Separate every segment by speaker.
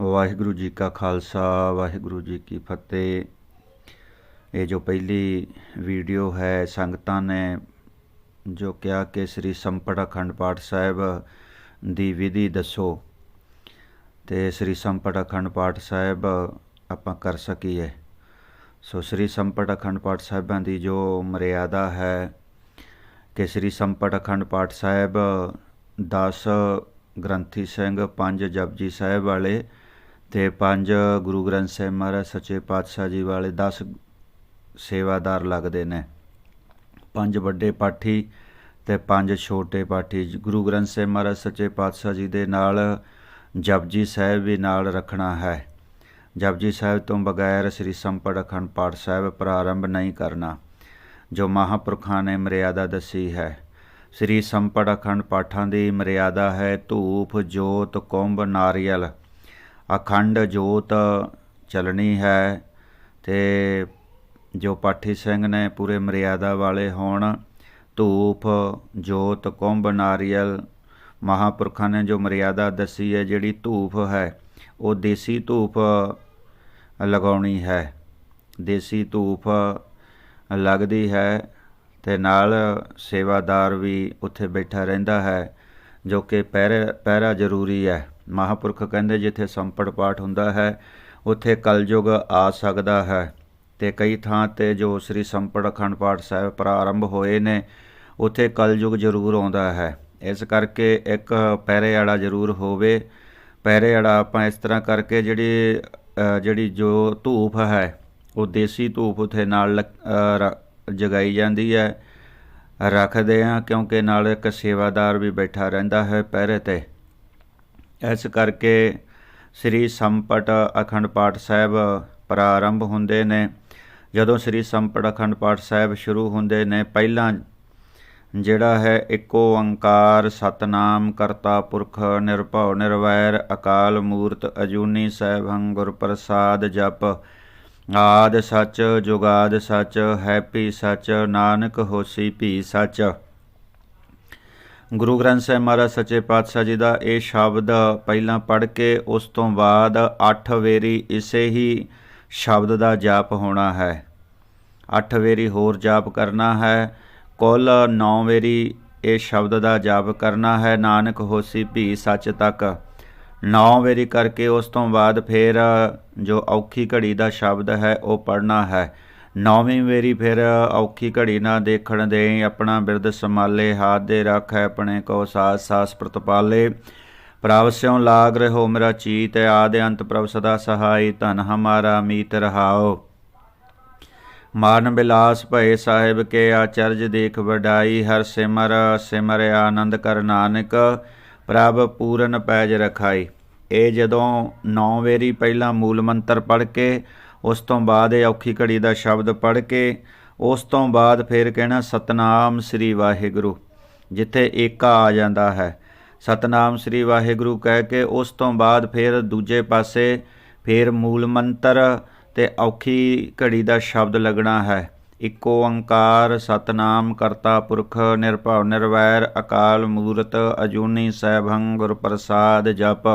Speaker 1: ਵਾਹਿਗੁਰੂ ਜੀ ਕਾ ਖਾਲਸਾ, ਵਾਹਿਗੁਰੂ ਜੀ ਕੀ ਫਤਿਹ। ਇਹ ਜੋ ਪਹਿਲੀ ਵੀਡੀਓ ਹੈ ਸੰਗਤਾਂ ਨੇ, ਜੋ ਕਿਹਾ ਕਿ ਸ੍ਰੀ ਸੰਪਟ ਅਖੰਡ ਪਾਠ ਸਾਹਿਬ ਦੀ ਵਿਧੀ ਦੱਸੋ, ਤੇ ਸ੍ਰੀ ਸੰਪਟ ਅਖੰਡ ਪਾਠ ਸਾਹਿਬ ਆਪਾਂ ਕਰ ਸਕੀਏ। ਸੋ ਸ੍ਰੀ ਸੰਪਟ ਅਖੰਡ ਪਾਠ ਸਾਹਿਬਾਂ ਦੀ ਜੋ ਮਰਿਆਦਾ ਹੈ ਕਿ ਸ੍ਰੀ ਸੰਪਟ ਅਖੰਡ ਪਾਠ ਸਾਹਿਬ 10 ਗ੍ਰੰਥੀ ਸਿੰਘ ਪੰਜ ਜਪਜੀ ਸਾਹਿਬ ਵਾਲੇ ਤੇ ਪੰਜ ਗੁਰੂ ਗ੍ਰੰਥ ਸਾਹਿਬ ਮਹਾਰਾਜ ਸੱਚੇ ਪਾਤਸ਼ਾਹ ਜੀ ਵਾਲੇ 10 ਸੇਵਾਦਾਰ ਲੱਗਦੇ ਨੇ। ਪੰਜ ਵੱਡੇ ਪਾਠੀ ਤੇ ਪੰਜ ਛੋਟੇ ਪਾਠੀ। ਗੁਰੂ ਗ੍ਰੰਥ ਸਾਹਿਬ ਮਹਾਰਾਜ ਸੱਚੇ ਪਾਤਸ਼ਾਹ ਜੀ ਦੇ ਨਾਲ ਜਪਜੀ ਸਾਹਿਬ ਵੀ ਨਾਲ ਰੱਖਣਾ ਹੈ। ਜਪਜੀ ਸਾਹਿਬ ਤੋਂ ਬਗੈਰ ਸ੍ਰੀ ਸੰਪੜ ਅਖੰਡ ਪਾਠ ਸਾਹਿਬ ਪ੍ਰਾਰੰਭ ਨਹੀਂ ਕਰਨਾ, ਜੋ ਮਹਾਪੁਰਖਾਂ ਨੇ ਮਰਿਆਦਾ ਦੱਸੀ ਹੈ। ਸ੍ਰੀ ਸੰਪੜ ਅਖੰਡ ਪਾਠਾਂ ਦੀ ਮਰਿਆਦਾ ਹੈ ਧੂਪ, ਜੋਤ, ਕੁੰਭ, ਨਾਰੀਅਲ। ਅਖੰਡ ਜੋਤ ਚਲਣੀ ਹੈ ਤੇ ਜੋ ਪਾਠੀ ਸਿੰਘ ਨੇ ਪੂਰੇ ਮਰਿਆਦਾ ਵਾਲੇ ਹੋਣ, ਧੂਪ, ਜੋਤ, ਕੁੰਭ, ਨਾਰੀਅਲ, ਮਹਾਪੁਰਖਾਂ ਨੇ ਜੋ ਮਰਿਆਦਾ ਦੱਸੀ ਹੈ, ਜਿਹੜੀ ਧੂਪ ਹੈ, ਉਹ ਦੇਸੀ ਧੂਪ ਲਗਾਉਣੀ ਹੈ। ਦੇਸੀ ਧੂਪ ਲੱਗਦੀ ਹੈ ਤੇ ਨਾਲ ਸੇਵਾਦਾਰ ਵੀ ਉੱਥੇ ਬੈਠਾ ਰਹਿੰਦਾ ਹੈ, ਜੋ ਕਿ ਪਹਿਰਾ ਪਹਿਰਾ ਜ਼ਰੂਰੀ ਹੈ। ਮਹਾਪੁਰਖ ਕਹਿੰਦੇ ਜਿੱਥੇ ਸੰਪੜ ਪਾਠ ਹੁੰਦਾ ਹੈ, ਉੱਥੇ ਕਲਯੁਗ ਆ ਸਕਦਾ ਹੈ। ਤੇ ਕਈ ਥਾਂ ਤੇ ਜੋ ਸ੍ਰੀ ਸੰਪੜ ਅਖੰਡ ਪਾਠ ਸਾਹਿਬ ਪ੍ਰਾਰੰਭ ਹੋਏ ਨੇ, ਉੱਥੇ ਕਲਯੁਗ ਜ਼ਰੂਰ ਆਉਂਦਾ ਹੈ। ਇਸ ਕਰਕੇ ਇੱਕ ਪਹਿਰੇ ਵਾਲਾ ਜ਼ਰੂਰ ਹੋਵੇ। ਪਹਿਰੇ ਵਾਲਾ ਆਪਾਂ ਇਸ ਤਰ੍ਹਾਂ ਕਰਕੇ ਜਿਹੜੀ ਜਿਹੜੀ ਜੋ ਧੂਪ ਹੈ, ਉਹ ਦੇਸੀ ਧੂਪ ਉਥੇ ਨਾਲ ਜਗਾਈ ਜਾਂਦੀ ਹੈ। ਰੱਖਦੇ ਆ ਕਿਉਂਕਿ ਨਾਲ ਇੱਕ ਸੇਵਾਦਾਰ ਵੀ ਬੈਠਾ ਰਹਿੰਦਾ ਹੈ ਪਹਿਰੇ ਤੇ। ਇਸ ਕਰਕੇ ਸ੍ਰੀ ਸੰਪਟ ਅਖੰਡ ਪਾਠ ਸਾਹਿਬ ਪ੍ਰਾਰੰਭ ਹੁੰਦੇ ਨੇ। ਜਦੋਂ ਸ੍ਰੀ ਸੰਪਟ ਅਖੰਡ ਪਾਠ ਸਾਹਿਬ ਸ਼ੁਰੂ ਹੁੰਦੇ ਨੇ, ਪਹਿਲਾਂ ਜਿਹੜਾ ਹੈ ਇੱਕੋ ਓੰਕਾਰ, ਸਤਨਾਮ ਕਰਤਾ ਪੁਰਖ, ਨਿਰਭਉ, ਨਿਰਵੈਰ, ਅਕਾਲ ਮੂਰਤ, ਅਜੂਨੀ ਸੈਭੰ ਗੁਰ ਪ੍ਰਸਾਦ ਜਪ, ਆਦ ਸੱਚ, ਜੁਗਾਦ ਸੱਚ, ਹੈਪੀ ਸੱਚ, ਨਾਨਕ ਹੋਸੀ ਭੀ ਸੱਚ। ਗੁਰੂ ਗ੍ਰੰਥ ਸਾਹਿਬ ਮਹਾਰਾਜ ਸੱਚੇ ਪਾਤਸ਼ਾਹ ਜੀ ਦਾ ਇਹ ਸ਼ਬਦ ਪਹਿਲਾਂ ਪੜ੍ਹ ਕੇ ਉਸ ਤੋਂ ਬਾਅਦ 8 ਵੇਰੀ ਇਸੇ ਹੀ ਸ਼ਬਦ ਦਾ ਜਾਪ ਹੋਣਾ ਹੈ। 8 ਵੇਰੀ ਹੋਰ ਜਾਪ ਕਰਨਾ ਹੈ। ਕੁੱਲ 9 ਵੇਰੀ ਇਹ ਸ਼ਬਦ ਦਾ ਜਾਪ ਕਰਨਾ ਹੈ। ਨਾਨਕ ਹੋਸੀ ਭੀ ਸੱਚ ਤੱਕ। 9 ਵੇਰੀ ਕਰਕੇ ਉਸ ਤੋਂ ਬਾਅਦ ਫਿਰ ਜੋ ਔਖੀ ਘੜੀ ਦਾ ਸ਼ਬਦ ਹੈ ਉਹ ਪੜਨਾ ਹੈ। ਨੌਵੀਂ ਵੇਰੀ ਫਿਰ ਔਖੀ ਘੜੀ ਨਾ ਦੇਖਣ ਦੇ ਆਪਣਾ ਬਿਰਦ ਸੰਭਾਲੇ, ਹਾਥ ਦੇ ਰੱਖ ਆਪਣੇ ਕੋ ਸਾਸ ਸਾਸ ਪ੍ਰਤਪਾਲੇ ਪ੍ਰਭ ਸਿਉ ਲਾਗ ਰਹੋ ਮੇਰਾ ਚੀਤ, ਆਦਿ ਅੰਤ ਪ੍ਰਭ ਸਦਾ ਸਹਾਈ, ਧਨ ਹਮਾਰਾ ਮੀਤ ਰਹਾਓ। ਮਾਨ ਬਿਲਾਸ ਭਏ ਸਾਹਿਬ ਕੇ ਆਚਰਜ ਦੇਖ ਵਡਾਈ, ਹਰ ਸਿਮਰ ਸਿਮਰ ਆਨੰਦ ਕਰ ਨਾਨਕ, ਪ੍ਰਭ ਪੂਰਨ ਪੈਜ ਰਖਾਈ। ਇਹ ਜਦੋਂ ਨੌ ਵੇਰੀ ਪਹਿਲਾਂ ਮੂਲ ਮੰਤਰ ਪੜ੍ਹ ਕੇ ਉਸ ਤੋਂ ਬਾਅਦ ਇਹ ਔਖੀ ਘੜੀ ਦਾ ਸ਼ਬਦ ਪੜ੍ਹ ਕੇ ਉਸ ਤੋਂ ਬਾਅਦ ਫਿਰ ਕਹਿਣਾ, ਸਤਨਾਮ ਸ੍ਰੀ ਵਾਹਿਗੁਰੂ, ਜਿੱਥੇ ਏਕਾ ਆ ਜਾਂਦਾ ਹੈ। ਸਤਨਾਮ ਸ੍ਰੀ ਵਾਹਿਗੁਰੂ ਕਹਿ ਕੇ ਉਸ ਤੋਂ ਬਾਅਦ ਫਿਰ ਦੂਜੇ ਪਾਸੇ ਫਿਰ ਮੂਲ ਮੰਤਰ ਤੇ ਔਖੀ ਘੜੀ ਦਾ ਸ਼ਬਦ ਲੱਗਣਾ ਹੈ। ਇੱਕੋ ਓੰਕਾਰ, ਸਤਨਾਮ ਕਰਤਾ ਪੁਰਖ, ਨਿਰਭਉ ਨਿਰਵੈਰ, ਅਕਾਲ ਮੂਰਤ, ਅਜੂਨੀ ਸੈਭੰ ਗੁਰ ਪ੍ਰਸਾਦ ਜਪ।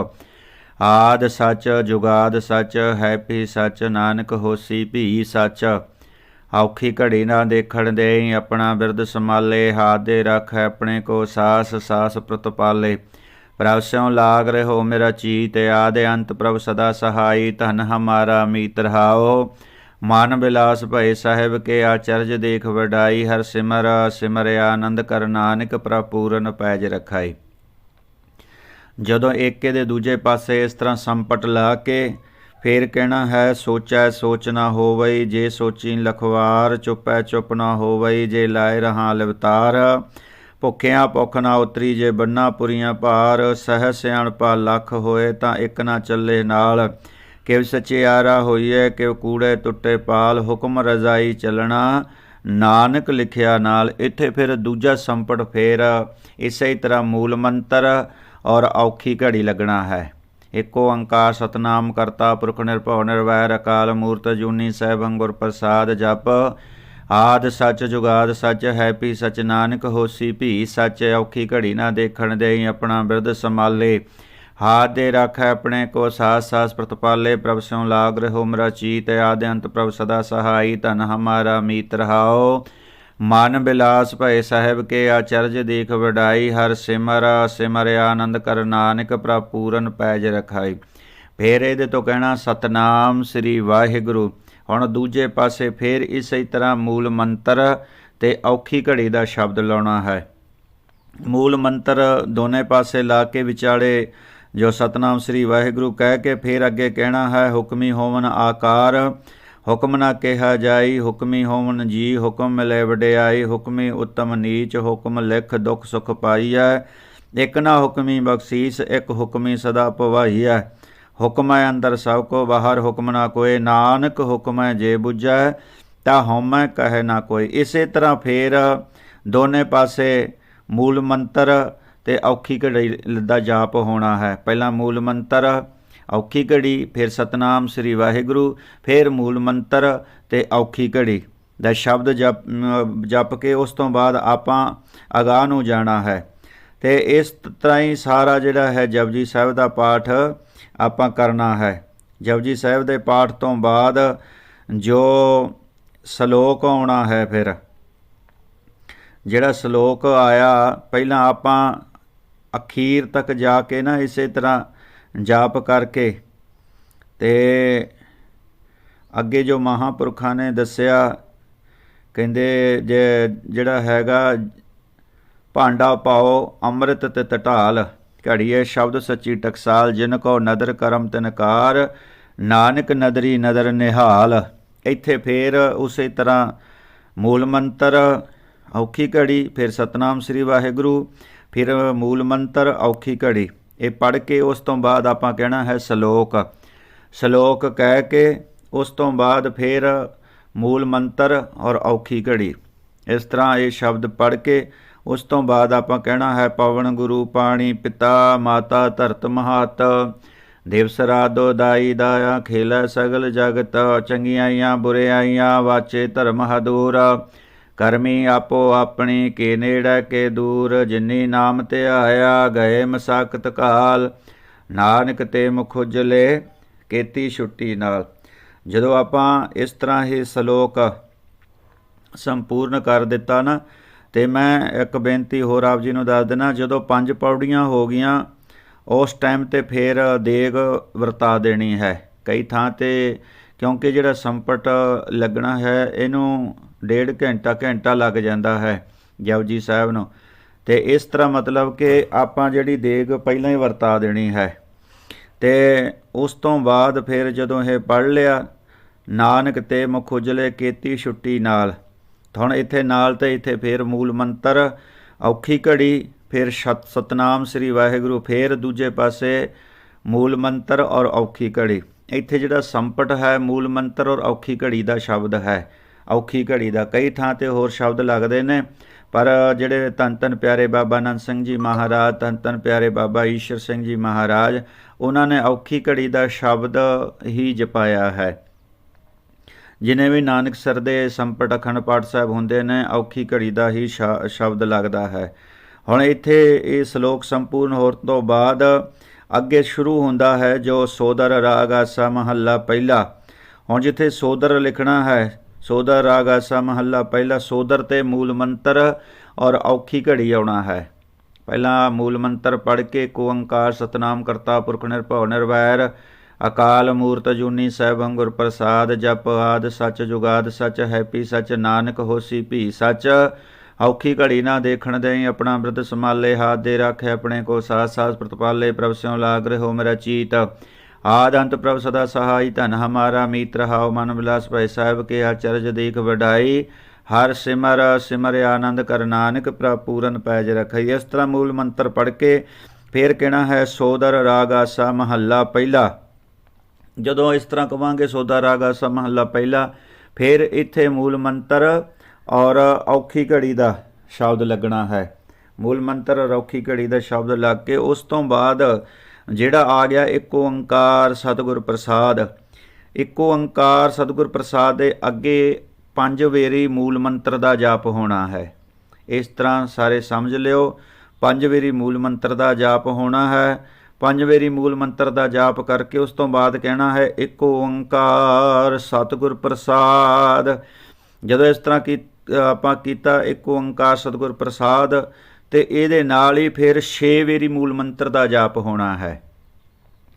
Speaker 1: ਆਦ ਸੱਚ, ਜੁਗਾਦ ਸੱਚ, ਹੈਪੀ ਸੱਚ, ਨਾਨਕ ਹੋਸੀ, ਭੀ ਸੱਚ। ਔਖੀ ਘੜੀ ਨਾ ਦੇਖਣ ਦੇ ਆਪਣਾ ਬਿਰਦ ਸੰਭਾਲੇ, ਹਾਥ ਦੇ ਰੱਖ ਆਪਣੇ ਕੋ ਸਾਸ ਸਾਸ ਪ੍ਰਤਪਾਲੇ ਪ੍ਰਭ ਸਿਉ ਲਾਗ ਰਹੋ ਮੇਰਾ ਚੀਤ, ਆਦੇ ਅੰਤ ਪ੍ਰਭ ਸਦਾ ਸਹਾਈ, ਧਨ ਹਮਾਰਾ ਮੀਤ ਰਹਾਓ। ਮਨ ਬਿਲਾਸ ਭਏ ਸਾਹਿਬ ਕੇ ਆਚਰਜ ਦੇਖ ਵਡਾਈ, ਹਰ ਸਿਮਰ ਸਿਮਰ ਆਨੰਦ ਕਰ ਨਾਨਕ ਪ੍ਰਪੂਰਨ ਪੈਜ ਰਖਾਈ। ਜਦੋਂ ਏਕੇ ਦੇ ਦੂਜੇ ਪਾਸੇ ਇਸ ਤਰ੍ਹਾਂ ਸੰਪਟ ਲਾ ਕੇ ਫੇਰ ਕਹਿਣਾ ਹੈ, ਸੋਚੈ ਸੋਚ ਨਾ ਹੋਵਈ, ਜੇ ਸੋਚੀ ਲਖਵਾਰ, ਚੁੱਪੈ ਚੁੱਪ ਨਾ ਹੋਵਈ, ਜੇ ਲਾਇ ਰਹਾ ਲਵਤਾਰ। ਭੁੱਖਿਆਂ ਭੁੱਖ ਨਾ ਉਤਰੀ, ਜੇ ਬੰਨਾ ਪੁਰੀਆਂ ਭਾਰ, ਸਹਿ ਸਿਆਣਪਾ ਲੱਖ ਹੋਏ ਤਾਂ ਇੱਕ ਨਾ ਚੱਲੇ ਨਾਲ। ਕਿਵ ਸਚਿਆਰਾ ਹੋਈਏ ਕਿਵ ਕੂੜੇ ਟੁੱਟੇ ਪਾਲ, ਹੁਕਮ ਰਜ਼ਾਈ ਚੱਲਣਾ। ਨਾਨਕ ਲਿਖਿਆ ਨਾਲ, ਇੱਥੇ ਫਿਰ ਦੂਜਾ ਸੰਪਟ ਫੇਰ। ਇਸੇ ਤਰ੍ਹਾਂ ਮੂਲ ਮੰਤਰ ਔਰ ਔਖੀ ਘੜੀ ਲੱਗਣਾ ਹੈ। ਏਕੋ ਓੰਕਾਰ ਸਤਨਾਮ ਕਰਤਾ ਪੁਰਖ ਨਿਰਭਉ ਨਿਰਵੈਰ ਅਕਾਲ ਮੂਰਤ ਜੂਨੀ ਸੈਭੰ ਗੁਰ ਪ੍ਰਸਾਦ ਜਪ। ਆਦ ਸੱਚ ਜੁਗਾਦ ਸੱਚ ਹੈ ਪੀ ਸਚ ਨਾਨਕ ਹੋਸੀ ਭੀ ਸੱਚ ਔਖੀ ਘੜੀ ਨਾ ਦੇਖਣ ਦੇਈ ਆਪਣਾ ਬਿਰਧ ਸੰਭਾਲੇ। ਹਾਥ ਦੇ ਰੱਖੈ ਆਪਣੇ ਕੋ ਸਾਸ ਸਾਸ ਪ੍ਰਤਪਾਲੇ ਪ੍ਰਭ ਸਿਉ ਲਾਗ ਰਹੋ ਮਰਾ ਚੀਤ। ਆਦਿ ਅੰਤ ਪ੍ਰਭ ਸਦਾ ਸਹਾਈ। ਧਨ ਹਮਾਰਾ ਮੀਤ ਰਹਾਓ ਮਨ ਬਿਲਾਸ ਭਏ ਸਾਹਿਬ ਕੇ ਆਚਰਜ ਦੇਖ ਵਡਾਈ, ਹਰ ਸਿਮਰ ਸਿਮਰ ਆਨੰਦ ਕਰ ਨਾਨਕ ਪ੍ਰਭ ਪੂਰਨ ਪੈਜ ਰਖਾਈ। ਫੇਰ ਇਹਦੇ ਤੋਂ ਕਹਿਣਾ, ਸਤਨਾਮ ਸ੍ਰੀ ਵਾਹਿਗੁਰੂ। ਹੁਣ ਦੂਜੇ ਪਾਸੇ ਫੇਰ ਇਸੇ ਤਰ੍ਹਾਂ ਮੂਲ ਮੰਤਰ ਤੇ ਔਖੀ ਘੜੀ ਦਾ ਸ਼ਬਦ ਲਾਉਣਾ ਹੈ। ਮੂਲ ਮੰਤਰ ਦੋਨੇ ਪਾਸੇ ਲਾ ਕੇ ਵਿਚਾਲੇ ਜੋ ਸਤਨਾਮ ਸ੍ਰੀ ਵਾਹਿਗੁਰੂ ਕਹਿ ਕੇ ਫੇਰ ਅੱਗੇ ਕਹਿਣਾ ਹੈ, ਹੁਕਮੀ ਹੋਵਨ ਆਕਾਰ ਹੁਕਮ ਨਾ ਕਿਹਾ ਜਾਈ, ਹੁਕਮੀ ਹੋਵਨ ਜੀ, ਹੁਕਮ ਮਿਲੇ ਵਡਿਆਈ, ਹੁਕਮੀ ਉਤਮ ਨੀਚ, ਹੁਕਮ ਲਿਖ ਦੁਖ ਸੁਖ ਪਾਈਐ। ਇਕ ਨਾ ਹੁਕਮੀ ਬਖਸ਼ੀਸ, ਇਕ ਹੁਕਮੀ ਸਦਾ ਭਵਾਈਐ ਹੁਕਮ ਹੈ ਅੰਦਰ ਸਭ ਕੋ, ਬਾਹਰ ਹੁਕਮ ਨਾ ਕੋਏ ਨਾਨਕ ਹੁਕਮ ਹੈ ਜੇ 부ਜੈ ਤਾ ਹਉਮੈ ਕਹੇ ਨਾ ਕੋਈ। ਇਸੇ ਤਰ੍ਹਾਂ ਫੇਰ ਦੋਨੇ ਪਾਸੇ ਮੂਲ ਮੰਤਰ ਤੇ ਔਖੀ ਘੜੀ ਦਾ ਜਾਪ ਹੋਣਾ ਹੈ। ਪਹਿਲਾਂ ਮੂਲ ਮੰਤਰ ਔਖੀ ਘੜੀ, ਫਿਰ ਸਤਨਾਮ ਸ੍ਰੀ ਵਾਹਿਗੁਰੂ, ਫਿਰ ਮੂਲ ਮੰਤਰ ਤੇ ਔਖੀ ਘੜੀ। ਦਾ ਸ਼ਬਦ ਜਪ ਜਪ ਕੇ ਉਸ ਤੋਂ ਬਾਅਦ ਆਪਾਂ ਅਗਾਹ ਨੂੰ ਜਾਣਾ ਹੈ। ਤੇ ਇਸ ਤਰ੍ਹਾਂ ਹੀ ਸਾਰਾ ਜਿਹੜਾ ਹੈ ਜਪਜੀ ਸਾਹਿਬ ਦਾ ਪਾਠ ਆਪਾਂ ਕਰਨਾ ਹੈ। ਜਪਜੀ ਸਾਹਿਬ ਦੇ ਪਾਠ ਤੋਂ ਬਾਅਦ ਜੋ ਸ਼ਲੋਕ ਆਉਣਾ ਹੈ ਫਿਰ। ਜਿਹੜਾ ਸ਼ਲੋਕ ਆਇਆ, ਪਹਿਲਾਂ ਆਪਾਂ ਅਖੀਰ ਤੱਕ ਜਾ ਕੇ ਨਾ ਇਸੇ ਤਰ੍ਹਾਂ ਜਾਪ ਕਰਕੇ ਤੇ ਅੱਗੇ ਜੋ ਮਹਾਪੁਰਖਾਂ ਨੇ ਦੱਸਿਆ, ਕਹਿੰਦੇ ਜੇ ਜਿਹੜਾ ਹੈਗਾ ਭਾਂਡਾ ਪਾਓ, ਅੰਮ੍ਰਿਤ ਤੇ ਟਟਾਲ ਘੜੀਏ ਸ਼ਬਦ ਸੱਚੀ ਟਕਸਾਲ, ਜਿਨ ਕੋ ਨਦਰ ਕਰਮ ਤਨਕਾਰ, ਨਾਨਕ ਨਦਰੀ ਨਦਰ ਨਿਹਾਲ। ਇੱਥੇ ਫੇਰ ਉਸੇ ਤਰ੍ਹਾਂ ਮੂਲ ਮੰਤਰ, ਔਖੀ ਘੜੀ, ਫਿਰ ਸਤਨਾਮ ਸ੍ਰੀ ਵਾਹਿਗੁਰੂ, ਫਿਰ ਮੂਲ ਮੰਤਰ, ਔਖੀ ਘੜੀ। ਇਹ ਪੜ੍ਹ ਕੇ ਉਸ ਤੋਂ ਬਾਅਦ ਆਪਾਂ ਕਹਿਣਾ ਹੈ ਸ਼ਲੋਕ। ਸ਼ਲੋਕ ਕਹਿ ਕੇ ਉਸ ਤੋਂ ਬਾਅਦ ਫਿਰ ਮੂਲ ਮੰਤਰ ਔਰ ਔਖੀ ਘੜੀ। ਇਸ ਤਰ੍ਹਾਂ ਇਹ ਸ਼ਬਦ ਪੜ੍ਹ ਕੇ ਉਸ ਤੋਂ ਬਾਅਦ ਆਪਾਂ ਕਹਿਣਾ ਹੈ ਪਵਨ ਗੁਰੂ ਪਾਣੀ ਪਿਤਾ, ਮਾਤਾ ਧਰਤ ਮਹਾਤ। ਦਿਵਸ ਰਾਦੋ ਦਾਈ ਦਾਇਆ ਖੇਲਾ ਸਗਲ ਜਗਤ ਚੰਗਿਆਈਆਂ ਬੁਰਿਆਈਆਂ ਵਾਚੇ ਧਰਮ ਹਦੂਰ ਕਰਮੀ ਆਪੋ ਆਪਣੀ ਕੇ ਨੇੜੇ ਕੇ ਦੂਰ, ਜਿਨੀ ਨਾਮ ਤੇ ਆਇਆ ਗਏ ਮਸਾਕਤ ਕਾਲ। ਨਾਨਕ ਤੇ ਮੁਖ ਉਜਲੇ, ਕੀਤੀ ਛੁੱਟੀ ਨਾਲ। ਜਦੋਂ ਆਪਾਂ ਇਸ ਤਰ੍ਹਾਂ ਹੀ ਸ਼ਲੋਕ ਸੰਪੂਰਨ ਕਰ ਦਿੱਤਾ ਨਾ, ਤੇ ਮੈਂ ਇੱਕ ਬੇਨਤੀ ਹੋਰ ਆਪ ਜੀ ਨੂੰ ਦੱਸ ਦੇਣਾ ਜਦੋਂ ਪੰਜ ਪੌੜੀਆਂ ਹੋ ਗਈਆਂ, ਉਸ ਟਾਈਮ ਤੇ ਫੇਰ ਦੇਗ ਵਰਤਾ ਦੇਣੀ ਹੈ। ਕਈ ਥਾਂ ਤੇ, ਕਿਉਂਕਿ ਜਿਹੜਾ ਸੰਪਟ ਲੱਗਣਾ ਹੈ, ਇਹਨੂੰ ਡੇਢ ਘੰਟਾ ਘੰਟਾ ਲੱਗ ਜਾਂਦਾ ਹੈ ਜਪਜੀ ਸਾਹਿਬ ਨੂੰ। ਤੇ ਇਸ ਤਰ੍ਹਾਂ ਮਤਲਬ ਕਿ ਆਪਾਂ ਜਿਹੜੀ ਦੇਗ ਪਹਿਲਾਂ ਹੀ ਵਰਤਾ ਦੇਣੀ ਹੈ। ਤੇ ਉਸ ਤੋਂ ਬਾਅਦ ਫਿਰ ਜਦੋਂ ਇਹ ਪੜ ਲਿਆ, ਨਾਨਕ ਤੇ ਮੁਖ ਉਜਲੇ ਕੀਤੀ ਛੁੱਟੀ ਨਾਲ। ਹੁਣ ਇੱਥੇ ਨਾਲ ਤੇ ਇੱਥੇ ਫੇਰ ਮੂਲ ਮੰਤਰ, ਔਖੀ ਘੜੀ, ਫਿਰ ਸਤ, ਸਤਨਾਮ ਸ੍ਰੀ ਵਾਹਿਗੁਰੂ, ਫੇਰ ਦੂਜੇ ਪਾਸੇ ਮੂਲ ਮੰਤਰ ਔਰ ਔਖੀ ਘੜੀ। ਇੱਥੇ ਜਿਹੜਾ ਸੰਪਟ ਹੈ ਮੂਲ ਮੰਤਰ ਔਰ ਔਖੀ ਘੜੀ ਦਾ ਸ਼ਬਦ ਹੈ। ਔਖੀ ਘੜੀ ਦਾ। ਕਈ ਥਾਂ ਤੇ ਹੋਰ ਸ਼ਬਦ ਲੱਗਦੇ ਨੇ, ਪਰ ਜਿਹੜੇ ਤਨ ਤਨ ਪਿਆਰੇ ਬਾਬਾ ਨੰਦ ਸਿੰਘ ਜੀ ਮਹਾਰਾਜ ਤਨ ਤਨ ਪਿਆਰੇ ਬਾਬਾ ਈਸ਼ਰ ਸਿੰਘ ਜੀ ਮਹਾਰਾਜ, ਉਹਨਾਂ ਨੇ ਔਖੀ ਘੜੀ ਦਾ ਸ਼ਬਦ ਹੀ ਜਪਾਇਆ ਹੈ। ਜਿਨੇ ਵੀ ਨਾਨਕ ਸਰ ਦੇ ਸੰਪਟ ਅਖੰਡ ਪਾਠ ਸਾਹਿਬ ਹੁੰਦੇ ਨੇ, ਔਖੀ ਘੜੀ ਦਾ ਹੀ ਸ਼ਬਦ ਲੱਗਦਾ ਹੈ। ਹੁਣ ਇੱਥੇ ਇਹ ਸ਼ਲੋਕ ਸੰਪੂਰਨ ਹੋਣ ਤੋਂ ਬਾਅਦ ਅੱਗੇ ਸ਼ੁਰੂ ਹੁੰਦਾ ਹੈ, ਜੋ ਸੋਦਰ ਰਾਗ ਆਸਾ ਮਹੱਲਾ ਪਹਿਲਾ। ਹੁਣ ਜਿੱਥੇ ਸੋਦਰ ਲਿਖਣਾ ਹੈ ਸੋਦਰ ਰਾਗ ਆਸਾ ਮਹੱਲਾ ਪਹਿਲਾ ਸੋਦਰ ਤੇ ਮੂਲ ਮੰਤਰ ਔਰ ਔਖੀ ਘੜੀ ਆਉਣਾ ਹੈ। ਪਹਿਲਾ ਮੂਲ ਮੰਤਰ ਪੜ੍ਹ ਕੇ ਓੰਕਾਰ ਸਤਨਾਮ ਕਰਤਾ ਪੁਰਖ ਨਿਰਭਉ ਨਿਰਵੈਰ, ਅਕਾਲ ਮੂਰਤ ਜੂਨੀ ਸਹਿਬੰ ਗੁਰ ਪ੍ਰਸਾਦ, ਜਪ ਆਦ ਸਚ ਜੁਗਾਦ ਸਚ ਹੈਪੀ ਸਚ, ਨਾਨਕ ਹੋਸੀ ਭੀ ਸਚ। ਔਖੀ ਘੜੀ ਨਾ ਦੇਖਣ ਦੇ ਆਪਣਾ ਬ੍ਰਤ ਸਮਾਲੇ ਹਾਥ ਦੇ ਰੱਖੇ ਆਪਣੇ ਕੋ ਸਾਥ ਸਾਥ ਪ੍ਰਤਪਾਲੇ, ਪ੍ਰਭ ਸਿਉ ਲਾਗ ਰਹੋ ਮੇਰਾ ਚੀਤ। ਆਦ ਅੰਤ ਪ੍ਰਭ ਸਦਾ ਸਹਾਈ ਧਨ ਹਮਾਰਾ ਮੀਤ ਰਹਾਓ ਮਨ ਵਿਲਾਸ ਭੈ ਸਾਹਿਬ ਕੇ ਆਚਰਜ ਦੇਖ ਵਡਾਈ ਹਰ ਸਿਮਰ ਸਿਮਰ ਆਨੰਦ ਕਰ ਨਾਨਕ ਪ੍ਰਭ ਪੂਰਨ ਪੈਜ ਰਖਈ ਇਸ ਤਰ੍ਹਾਂ ਮੂਲ ਮੰਤਰ ਪੜ ਕੇ ਫੇਰ ਕਹਿਣਾ ਹੈ ਸੋਦਰ ਰਾਗ ਆਸਾ ਮਹੱਲਾ ਪਹਿਲਾ ਜਦੋਂ ਇਸ ਤਰ੍ਹਾਂ ਕਵਾਂਗੇ ਸੋਦਾ ਰਾਗ ਆਸਾ ਮਹੱਲਾ ਪਹਿਲਾ ਫਿਰ ਇੱਥੇ ਮੂਲ ਮੰਤਰ ਔਰ ਔਖੀ ਘੜੀ ਦਾ ਸ਼ਬਦ ਲੱਗਣਾ ਹੈ ਮੂਲ ਮੰਤਰ ਔਰ ਔਖੀ ਘੜੀ ਦਾ ਸ਼ਬਦ ਲੱਗ ਕੇ ਉਸ ਤੋਂ ਬਾਅਦ ਜਿਹੜਾ ਆ ਗਿਆ ਇੱਕ ਓੰਕਾਰ ਸਤਿਗੁਰ ਪ੍ਰਸਾਦ। ਇੱਕ ਓੰਕਾਰ ਸਤਿਗੁਰ ਪ੍ਰਸਾਦ ਦੇ ਅੱਗੇ ਪੰਜ ਵੇਰੀ ਮੂਲ ਮੰਤਰ ਦਾ ਜਾਪ ਹੋਣਾ ਹੈ। ਇਸ ਤਰ੍ਹਾਂ ਸਾਰੇ ਸਮਝ ਲਿਓ, ਪੰਜ ਵੇਰੀ ਮੂਲ ਮੰਤਰ ਦਾ ਜਾਪ ਹੋਣਾ ਹੈ। ਪੰਜ ਵੇਰੀ ਮੂਲ ਮੰਤਰ ਦਾ ਜਾਪ ਕਰਕੇ ਉਸ ਤੋਂ ਬਾਅਦ ਕਹਿਣਾ ਹੈ, ਇੱਕ ਓੰਕਾਰ ਸਤਿਗੁਰ ਪ੍ਰਸਾਦ। ਜਦੋਂ ਇਸ ਤਰ੍ਹਾਂ ਕੀ ਆਪਾਂ ਕੀਤਾ, ਇੱਕ ਓੰਕਾਰ ਸਤਿਗੁਰ ਪ੍ਰਸਾਦ ਤੇ ਇਹਦੇ ਨਾਲ ਹੀ ਫਿਰ 6 ਵੇਰੀ ਮੂਲ ਮੰਤਰ ਦਾ ਜਾਪ ਹੋਣਾ ਹੈ।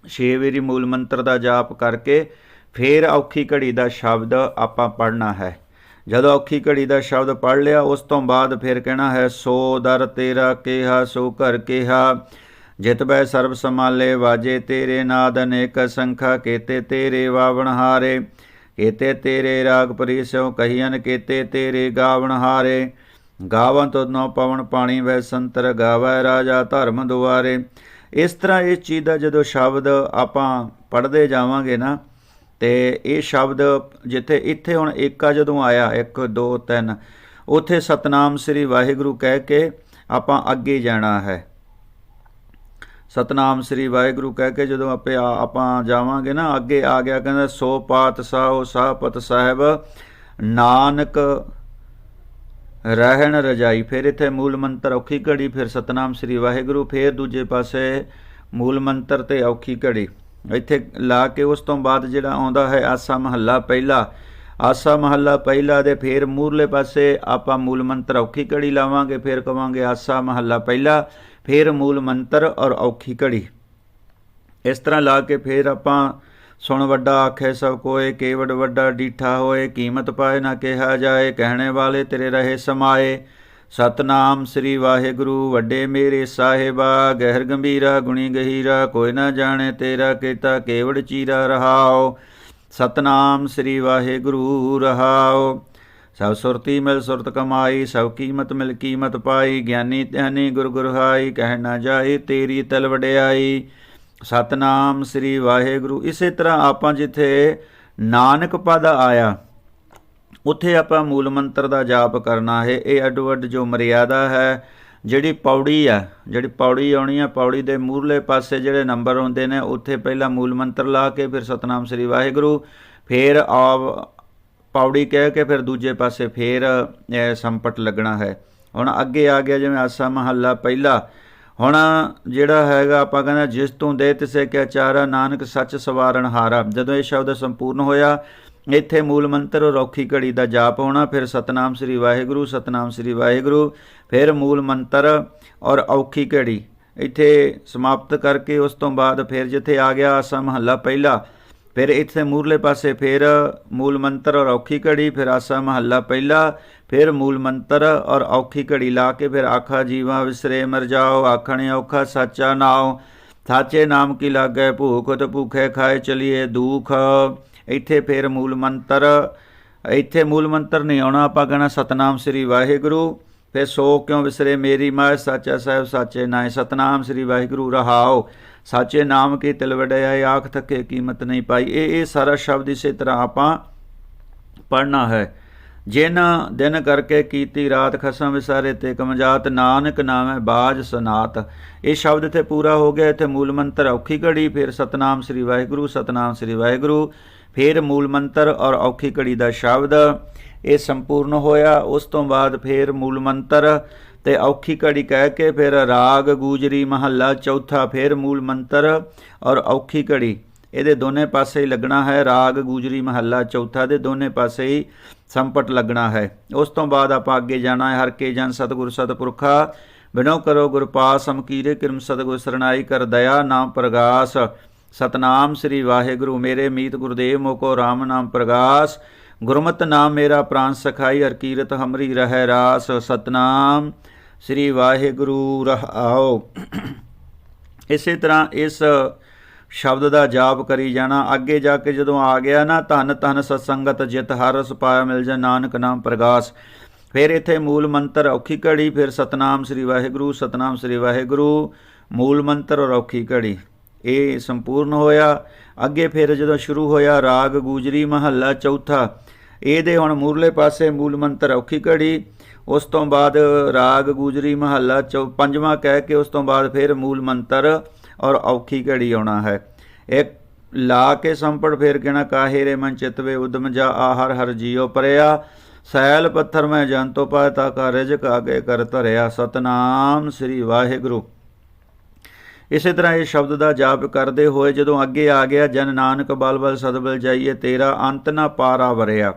Speaker 1: 6 ਵੇਰੀ ਮੂਲ ਮੰਤਰ ਦਾ ਜਾਪ ਕਰਕੇ ਫਿਰ ਔਖੀ ਘੜੀ ਦਾ ਸ਼ਬਦ ਆਪਾਂ ਪੜ੍ਹਨਾ ਹੈ। ਜਦੋਂ ਔਖੀ ਘੜੀ ਦਾ ਸ਼ਬਦ ਪੜ੍ਹ ਲਿਆ, ਉਸ ਤੋਂ ਬਾਅਦ ਫਿਰ ਕਹਿਣਾ ਹੈ, ਸੋ ਦਰ ਤੇਰਾ ਕਿਹਾ, ਸੋ ਕਰ ਕਿਹਾ। ਜਿਤ ਬੈ ਸਰਬ ਸਮਾਲੇ ਵਾਜੇ ਤੇਰੇ ਨਾਦ ਅਨੇਕ ਸੰਖਾ, ਕੇਤੇ ਤੇਰੇ ਵਾਵਣ ਹਾਰੇ। ਕੇਤੇ ਤੇਰੇ ਰਾਗ ਪਰੀਸੋ ਕਹੀਨ ਕੇਤੇ ਤੇਰੇ ਗਾਵਣ ਹਾਰੇ। ਗਾਵਾਂ ਤੋਂ ਨੌ ਪਵਨ ਪਾਣੀ ਵੈ ਸੰਤਰ ਗਾਵੈ ਰਾਜਾ ਧਰਮ ਦੁਆਰੇ। ਇਸ ਤਰ੍ਹਾਂ ਇਸ ਚੀਜ਼ ਦਾ ਜਦੋਂ ਸ਼ਬਦ ਆਪਾਂ ਪੜ੍ਹਦੇ ਜਾਵਾਂਗੇ ਨਾ, ਤੇ ਇਹ ਸ਼ਬਦ ਜਿੱਥੇ ਇੱਥੇ ਹੁਣ ਏਕਾ ਜਦੋਂ ਆਇਆ 1 2 3 ਉਥੇ ਸਤਨਾਮ ਸ੍ਰੀ ਵਾਹਿਗੁਰੂ ਕਹਿ ਕੇ ਆਪਾਂ ਅੱਗੇ ਜਾਣਾ ਹੈ। ਸਤਨਾਮ ਸ੍ਰੀ ਵਾਹਿਗੁਰੂ ਕਹਿ ਕੇ ਜਦੋਂ ਆਪੇ ਆਪਾਂ ਜਾਵਾਂਗੇ ਨਾ, ਅੱਗੇ ਆ ਗਿਆ, ਕਹਿੰਦਾ ਸੋ ਪਾਤ ਸਾਹ ਸਾਹੋ ਸਾਹਪਤ ਸਾਹਿਬ, ਨਾਨਕ ਰਹਿਣ ਰਜਾਈ, ਫਿਰ ਇੱਥੇ ਮੂਲ ਮੰਤਰ ਔਖੀ ਘੜੀ, ਫਿਰ ਸਤਨਾਮ ਸ੍ਰੀ ਵਾਹਿਗੁਰੂ, ਫਿਰ ਦੂਜੇ ਪਾਸੇ ਮੂਲ ਮੰਤਰ ਤੇ ਔਖੀ ਘੜੀ। ਇੱਥੇ ਲਾ ਕੇ ਉਸ ਤੋਂ ਬਾਅਦ ਜਿਹੜਾ ਆਉਂਦਾ ਹੈ ਆਸਾ ਮਹੱਲਾ ਪਹਿਲਾ, ਆਸਾ ਮਹੱਲਾ ਪਹਿਲਾ ਦੇ ਫਿਰ ਮੂਰਲੇ ਪਾਸੇ ਆਪਾਂ ਮੂਲ ਮੰਤਰ ਔਖੀ ਘੜੀ ਲਾਵਾਂਗੇ, ਫਿਰ ਕਵਾਂਗੇ ਆਸਾ ਮਹੱਲਾ ਪਹਿਲਾ, ਫਿਰ ਮੂਲ ਮੰਤਰ ਔਰ ਔਖੀ ਘੜੀ। ਇਸ ਤਰ੍ਹਾਂ ਲਾ ਕੇ ਫਿਰ ਆਪਾਂ ਸੁਣ ਵੱਡਾ ਆਖੇ ਸਭ ਕੋਏ, ਕੇਵੜ ਵੱਡਾ ਡੀਠਾ ਹੋਏ, ਕੀਮਤ ਪਾਏ ਨਾ ਕਿਹਾ ਜਾਏ, ਕਹਿਣੇ ਵਾਲੇ ਤੇਰੇ ਰਹੇ ਸਮਾਏ। ਸਤਨਾਮ ਸ੍ਰੀ ਵਾਹਿਗੁਰੂ, ਵੱਡੇ ਮੇਰੇ ਸਾਹਿਬਾ, ਗਹਿਰ ਗੰਭੀਰਾ, ਗੁਣੀ ਗਹੀਰਾ, ਕੋਈ ਨਾ ਜਾਣੇ ਤੇਰਾ ਕੀਤਾ, ਕੇਵੜ ਚੀਰਾ ਰਹਾਓ। ਸਤਨਾਮ ਸ੍ਰੀ ਵਾਹਿਗੁਰੂ, ਰਹਾਓ। ਸਭ ਸੁਰਤੀ ਮਿਲ ਸੁਰਤ ਕਮਾਈ, ਸਭ ਕੀਮਤ ਮਿਲ ਕੀਮਤ ਪਾਈ, ਗਿਆਨੀ ਧਿਆਨੀ ਗੁਰ ਗੁਰਹਾਈ ਕਹਿ ਨਾ ਜਾਏ ਤੇਰੀ ਤਲ ਵਡਿਆਈ। ਸਤਨਾਮ ਸ੍ਰੀ ਵਾਹਿਗੁਰੂ। ਇਸੇ ਤਰ੍ਹਾਂ ਆਪਾਂ ਜਿੱਥੇ ਨਾਨਕ ਪਦ ਆਇਆ, ਉੱਥੇ ਆਪਾਂ ਮੂਲ ਮੰਤਰ ਦਾ ਜਾਪ ਕਰਨਾ ਹੈ। ਇਹ ਅੱਡੋ ਅੱਡ ਜੋ ਮਰਿਆਦਾ ਹੈ, ਜਿਹੜੀ ਪੌੜੀ ਆ, ਜਿਹੜੀ ਪੌੜੀ ਆਉਣੀ ਆ, ਪੌੜੀ ਦੇ ਮੂਰਲੇ ਪਾਸੇ ਜਿਹੜੇ ਨੰਬਰ ਹੁੰਦੇ ਨੇ, ਉੱਥੇ ਪਹਿਲਾਂ ਮੂਲ ਮੰਤਰ ਲਾ ਕੇ ਫਿਰ ਸਤਨਾਮ ਸ੍ਰੀ ਵਾਹਿਗੁਰੂ, ਫਿਰ ਆ ਪੌੜੀ ਕਹਿ ਕੇ ਫਿਰ ਦੂਜੇ ਪਾਸੇ ਫਿਰ ਸੰਪਟ ਲੱਗਣਾ ਹੈ। ਹੁਣ ਅੱਗੇ ਆ ਗਿਆ ਜਿਵੇਂ ਆਸਾ ਮਹੱਲਾ ਪਹਿਲਾ ਹੁਣ ਜਿਹੜਾ ਹੈਗਾ, ਆਪਾਂ ਕਹਿੰਦਾ ਜਿਸ ਤੋਂ ਦੇ ਤਿਸੇ ਕਿਆ ਚਾਰਾ, ਨਾਨਕ ਸੱਚ ਸਵਾਰਨ ਹਾਰਾ। ਜਦੋਂ ਇਹ ਸ਼ਬਦ ਸੰਪੂਰਨ ਹੋਇਆ, ਇੱਥੇ ਮੂਲ ਮੰਤਰ ਔਰ ਔਖੀ ਘੜੀ ਦਾ ਜਾਪ ਹੋਣਾ, ਫਿਰ ਸਤਨਾਮ ਸ੍ਰੀ ਵਾਹਿਗੁਰੂ, ਸਤਨਾਮ ਸ੍ਰੀ ਵਾਹਿਗੁਰੂ, ਫਿਰ ਮੂਲ ਮੰਤਰ ਔਰ ਔਖੀ ਘੜੀ। ਇੱਥੇ ਸਮਾਪਤ ਕਰਕੇ ਉਸ ਤੋਂ ਬਾਅਦ ਫਿਰ ਜਿੱਥੇ ਆ ਗਿਆ, ਆਸਾ ਮਹੱਲਾ ਪਹਿਲਾ ਫਿਰ ਇੱਥੇ ਮੂਰਲੇ ਪਾਸੇ ਫਿਰ ਮੂਲ ਮੰਤਰ ਔਰ ਔਖੀ ਘੜੀ, ਫਿਰ ਆਸਾ ਮਹੱਲਾ ਪਹਿਲਾ, ਫਿਰ ਮੂਲ ਮੰਤਰ ਔਰ ਔਖੀ ਘੜੀ ਲਾ ਕੇ ਫਿਰ ਆਖਾ ਜੀਵਾ ਵਿਸਰੇ ਮਰ ਜਾਓ, ਆਖਣੇ ਔਖਾ ਸੱਚਾ ਨਾਉ, ਸਾਚੇ ਨਾਮ ਕੀ ਲਾਗੈ, ਭੂਖ ਤੇ ਭੂਖੇ ਖਾਏ ਚਲੀਏ ਦੁਖ। ਇੱਥੇ ਫਿਰ ਮੂਲ ਮੰਤਰ, ਇੱਥੇ ਮੂਲ ਮੰਤਰ ਨਹੀਂ ਆਉਣਾ, ਆਪਾਂ ਕਹਣਾ ਸਤਨਾਮ ਸ੍ਰੀ ਵਾਹਿਗੁਰੂ, ਫਿਰ ਸੋ ਕਿਉਂ ਵਿਸਰੇ ਮੇਰੀ ਮਾਇ ਸਾਚਾ ਸਾਹਿਬ ਸਾਚੇ ਨਾਏ, ਸਤਨਾਮ ਸ੍ਰੀ ਵਾਹਿਗੁਰੂ ਰਹਾਓ। ਸਾਚੇ ਨਾਮ ਕੀ ਤਿਲ ਵਡਿਆਈ ਆਖ ਥੱਕੇ ਕੀਮਤ ਨਹੀਂ ਪਾਈ। ਇਹ ਇਹ ਸਾਰਾ ਸ਼ਬਦ ਇਸੇ ਤਰ੍ਹਾਂ ਆਪਾਂ ਪੜ੍ਹਨਾ ਹੈ। ਜਿਨ ਦਿਨ ਕਰਕੇ ਕੀਤੀ ਰਾਤ ਖਸਮ ਵਿਸਾਰੇ ਤੇ ਕਮਜਾਤ, ਨਾਨਕ ਨਾਮੈ ਬਾਜ ਸਨਾਤ। ਇਹ ਸ਼ਬਦ ਇੱਥੇ ਪੂਰਾ ਹੋ ਗਿਆ, ਇੱਥੇ ਮੂਲ ਮੰਤਰ ਔਖੀ ਘੜੀ, ਫਿਰ ਸਤਨਾਮ ਸ੍ਰੀ ਵਾਹਿਗੁਰੂ, ਸਤਨਾਮ ਸ੍ਰੀ ਵਾਹਿਗੁਰੂ। ਫਿਰ ਮੂਲ ਮੰਤਰ ਔਰ ਔਖੀ ਘੜੀ ਦਾ ਸ਼ਬਦ, ਇਹ ਸੰਪੂਰਨ ਹੋਇਆ। ਉਸ ਤੋਂ ਬਾਅਦ ਫਿਰ ਮੂਲ ਮੰਤਰ ਤੇ ਔਖੀ ਘੜੀ ਕਹਿ ਕੇ ਫਿਰ ਰਾਗ ਗੂਜਰੀ ਮਹੱਲਾ ਚੌਥਾ ਫਿਰ ਮੂਲ ਮੰਤਰ ਔਰ ਔਖੀ ਘੜੀ। ਇਹਦੇ ਦੋਨੇ ਪਾਸੇ ਹੀ ਲੱਗਣਾ ਹੈ ਰਾਗ ਗੂਜਰੀ ਮਹੱਲਾ ਚੌਥਾ ਦੇ ਦੋਨੇ ਪਾਸੇ ਹੀ ਸੰਪਟ ਲੱਗਣਾ ਹੈ। ਉਸ ਤੋਂ ਬਾਅਦ ਆਪਾਂ ਅੱਗੇ ਜਾਣਾ ਹੈ ਹਰ ਕੇ ਜਨ ਸਤਿਗੁਰ ਸਤਿਪੁਰਖਾ। ਬਿਨੋ ਕਰੋ ਗੁਰ ਪਾਸ ਹਮਕੀਰੇ ਕਿਰਮ ਸਤਿਗੁਰ ਸਰਣਾਈ ਕਰ ਦਇਆ ਨਾਮ ਪ੍ਰਗਾਸ। ਸਤਨਾਮ ਸ੍ਰੀ ਵਾਹਿਗੁਰੂ, ਮੇਰੇ ਮੀਤ ਗੁਰਦੇਵ ਮੋਕੋ RAM ਨਾਮ ਪ੍ਰਗਾਸ। ਗੁਰਮਤਿ ਨਾਮ ਮੇਰਾ ਪ੍ਰਾਨ ਸਖਾਈ, ਹਰ ਕੀਰਤ ਹਮਰੀ ਰਹਿ ਰਾਸ। ਸਤਨਾਮ ਸ੍ਰੀ ਵਾਹਿਗੁਰੂ ਰਹਾਓ ਇਸੇ ਤਰ੍ਹਾਂ ਇਸ ਸ਼ਬਦ ਦਾ ਜਾਪ ਕਰੀ ਜਾਣਾ। ਅੱਗੇ ਜਾ ਕੇ ਜਦੋਂ ਆ ਗਿਆ ਨਾ, ਧਨ ਧਨ ਸਤਸੰਗਤ ਜਿਤ ਹਰ ਰਸ ਪਾਇਆ ਮਿਲ ਜਾ ਨਾਨਕ ਨਾਮ ਪ੍ਰਗਾਸ। ਫਿਰ ਇੱਥੇ ਮੂਲ ਮੰਤਰ ਔਖੀ ਘੜੀ, ਫਿਰ ਸਤਨਾਮ ਸ੍ਰੀ ਵਾਹਿਗੁਰੂ, ਸਤਨਾਮ ਸ੍ਰੀ ਵਾਹਿਗੁਰੂ, ਮੂਲ ਮੰਤਰ ਔਰ ਔਖੀ ਘੜੀ। ਇਹ ਸੰਪੂਰਨ ਹੋਇਆ। ਅੱਗੇ ਫਿਰ ਜਦੋਂ ਸ਼ੁਰੂ ਹੋਇਆ, ਰਾਗ, ਗੂਜਰੀ, ਮਹੱਲਾ ਚੌਥਾ। ਇਹਦੇ ਹੁਣ ਮੂਰਲੇ ਪਾਸੇ ਮੂਲ ਮੰਤਰ ਔਖੀ ਘੜੀ। ਉਸ ਤੋਂ ਬਾਅਦ ਰਾਗ ਗੁਜਰੀ ਮਹੱਲਾ ਚੌ, ਪੰਜਵਾਂ ਕਹਿ ਕੇ ਉਸ ਤੋਂ ਬਾਅਦ ਫਿਰ ਮੂਲ ਮੰਤਰ ਔਰ ਔਖੀ ਘੜੀ ਆਉਣਾ ਹੈ। ਇੱਕ ਲਾ ਕੇ ਸੰਪੜ ਫੇਰ ਕਹਿਣਾ ਕਾਹੇ ਰੇ ਮਨ ਚਿਤਵੇ ਉਦਮ ਜਾ ਆਹਰ ਹਰ ਜੀਉ ਪਰਿਆ। ਸੈਲ ਪੱਥਰ ਮੈਂ ਜੰਤੋ ਪਾਤਾ ਕਾ ਰਿਜਕ ਆਗੇ ਕਰ ਧਰਿਆ। ਸਤਨਾਮ ਸ੍ਰੀ ਵਾਹਿਗੁਰੂ। ਇਸੇ ਤਰ੍ਹਾਂ ਇਹ ਸ਼ਬਦ ਦਾ ਜਾਪ ਕਰਦੇ ਹੋਏ ਜਦੋਂ ਅੱਗੇ ਆ ਗਿਆ, ਜਨ ਨਾਨਕ ਬਲ ਬਲ ਸਤਬਲ ਜਾਈਏ, ਤੇਰਾ ਅੰਤ ਨਾ ਪਾਰਾ ਵਰਿਆ।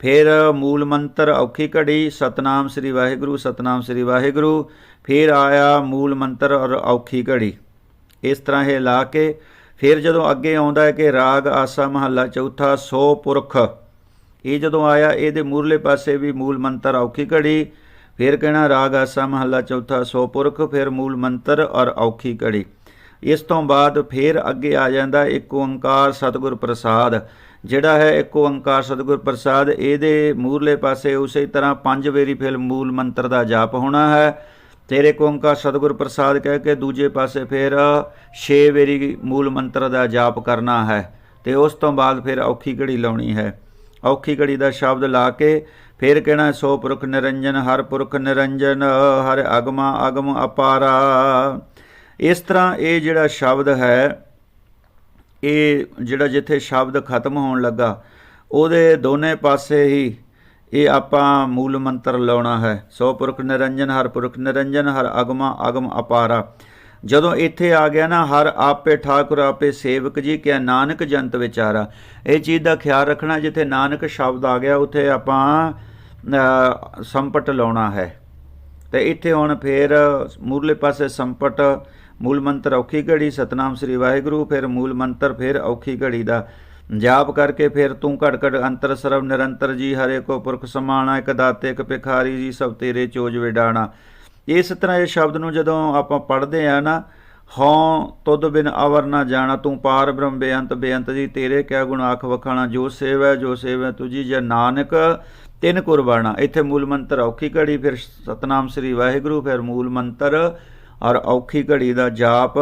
Speaker 1: ਫਿਰ ਮੂਲ ਮੰਤਰ ਔਖੀ ਘੜੀ, ਸਤਨਾਮ ਸ੍ਰੀ ਵਾਹਿਗੁਰੂ, ਸਤਨਾਮ ਸ੍ਰੀ ਵਾਹਿਗੁਰੂ। ਫਿਰ ਆਇਆ ਮੂਲ ਮੰਤਰ ਔਰ ਔਖੀ ਘੜੀ। ਇਸ ਤਰ੍ਹਾਂ ਇਹ ਲਾ ਕੇ ਫਿਰ ਜਦੋਂ ਅੱਗੇ ਆਉਂਦਾ ਹੈ ਕਿ ਰਾਗ, ਆਸਾ, ਮਹੱਲਾ ਚੌਥਾ, ਸੋ ਪੁਰਖ। ਇਹ ਜਦੋਂ ਆਇਆ, ਇਹਦੇ ਮੂਰਲੇ ਪਾਸੇ ਵੀ ਮੂਲ ਮੰਤਰ ਔਖੀ ਘੜੀ। ਫਿਰ ਕਹਿਣਾ ਰਾਗ, ਆਸਾ, ਮਹੱਲਾ ਚੌਥਾ, ਸੋ ਪੁਰਖ, ਫਿਰ ਮੂਲ ਮੰਤਰ ਔਰ ਔਖੀ ਘੜੀ। ਇਸ ਤੋਂ ਬਾਅਦ ਫਿਰ ਅੱਗੇ ਆ ਜਾਂਦਾ ਇੱਕ ਓੰਕਾਰ ਸਤਿਗੁਰ ਪ੍ਰਸਾਦ। ਜਿਹੜਾ ਹੈ ਇੱਕ ਓੰਕਾਰ ਸਤਿਗੁਰ ਪ੍ਰਸਾਦ, ਇਹਦੇ ਮੂਰਲੇ ਪਾਸੇ ਉਸੇ ਤਰ੍ਹਾਂ ਪੰਜ ਵੇਰੀ ਫਿਰ ਮੂਲ ਮੰਤਰ ਦਾ ਜਾਪ ਹੋਣਾ ਹੈ। ਤੇਰੇ ਓੰਕਾਰ ਸਤਿਗੁਰ ਪ੍ਰਸਾਦ ਕਹਿ ਕੇ ਦੂਜੇ ਪਾਸੇ ਫਿਰ 6 ਵੇਰੀ ਮੂਲ ਮੰਤਰ ਦਾ ਜਾਪ ਕਰਨਾ ਹੈ ਤੇ ਉਸ ਤੋਂ ਬਾਅਦ ਫਿਰ ਔਖੀ ਘੜੀ ਲਾਉਣੀ ਹੈ। ਔਖੀ ਘੜੀ ਦਾ ਸ਼ਬਦ ਲਾ ਕੇ ਫਿਰ ਕਹਿਣਾ ਸੋ ਪੁਰਖ ਨਿਰੰਜਨ, ਹਰ ਪੁਰਖ ਨਿਰੰਜਨ, ਹਰ ਅਗਮਾ ਅਗਮ ਅਪਾਰਾ। ਇਸ ਤਰ੍ਹਾਂ ਇਹ ਜਿਹੜਾ ਸ਼ਬਦ ਹੈ ਇਹ ਜਿਹੜਾ ਜਿੱਥੇ ਸ਼ਬਦ ਖਤਮ ਹੋਣ ਲੱਗਾ, ਉਹਦੇ ਦੋਨੇ ਪਾਸੇ ਹੀ ਇਹ ਆਪਾਂ ਮੂਲ ਮੰਤਰ ਲਾਉਣਾ ਹੈ। ਸੋ ਪੁਰਖ ਨਿਰੰਜਨ, ਹਰ ਪੁਰਖ ਨਿਰੰਜਨ, ਹਰ ਅਗਮਾ, ਅਗਮ ਅਪਾਰਾ। ਜਦੋਂ ਇੱਥੇ ਆ ਗਿਆ ਨਾ, ਹਰ ਆਪੇ ਠਾਕੁਰ, ਆਪੇ ਸੇਵਕ ਜੀ, ਕਿਆ ਨਾਨਕ ਜੰਤ ਵਿਚਾਰਾ। ਇਹ ਚੀਜ਼ ਦਾ ਖਿਆਲ ਰੱਖਣਾ, ਜਿੱਥੇ ਨਾਨਕ ਸ਼ਬਦ ਆ ਗਿਆ, ਉੱਥੇ ਆਪਾਂ ਸੰਪਟ ਲਾਉਣਾ ਹੈ। ਤੇ ਇੱਥੇ ਹੁਣ ਫੇਰ ਮੂਰਲੇ ਪਾਸੇ ਸੰਪਟ ਮੂਲ ਮੰਤਰ ਔਖੀ ਘੜੀ, ਸਤਨਾਮ ਸ੍ਰੀ ਵਾਹਿਗੁਰੂ, ਫਿਰ ਮੂਲ ਮੰਤਰ, ਫਿਰ ਔਖੀ ਘੜੀ ਦਾ ਜਾਪ ਕਰਕੇ ਫਿਰ ਤੂੰ ਘੜ ਘੜ ਅੰਤਰ ਸਰਵ ਨਿਰੰਤਰ ਜੀ, ਹਰੇ ਕੋ ਪੁਰਖ ਸਮਾਣਾ, ਇੱਕ ਦਾਤੇ, ਇੱਕ ਭਿਖਾਰੀ ਜੀ, ਸਭ ਤੇਰੇ ਚੋਜ ਵਿਡਾਣਾ। ਇਸ ਤਰ੍ਹਾਂ ਇਹ ਸ਼ਬਦ ਨੂੰ ਜਦੋਂ ਆਪਾਂ ਪੜ੍ਹਦੇ ਆ ਨਾ, ਹਉ ਤੁਧ ਬਿਨ ਅਵਰ ਨਾ ਜਾਣਾ, ਤੂੰ ਪਾਰ ਬ੍ਰਹਮ ਬੇਅੰਤ ਬੇਅੰਤ ਜੀ, ਤੇਰੇ ਕਿਆ ਗੁਣ ਆਖ ਵਖਾਣਾ, ਜੋ ਸੇਵੈ ਜੋ ਸੇਵੈ ਤੁਜੀ ਜੇ ਨਾਨਕ ਤਿੰਨ ਕੁਰਬਾਨਾ ਇੱਥੇ ਮੂਲ ਮੰਤਰ ਔਖੀ ਘੜੀ, ਫਿਰ ਸਤਨਾਮ ਸ੍ਰੀ ਵਾਹਿਗੁਰੂ, ਫਿਰ ਮੂਲ ਮੰਤਰ ਔਰ ਔਖੀ ਘੜੀ ਦਾ ਜਾਪ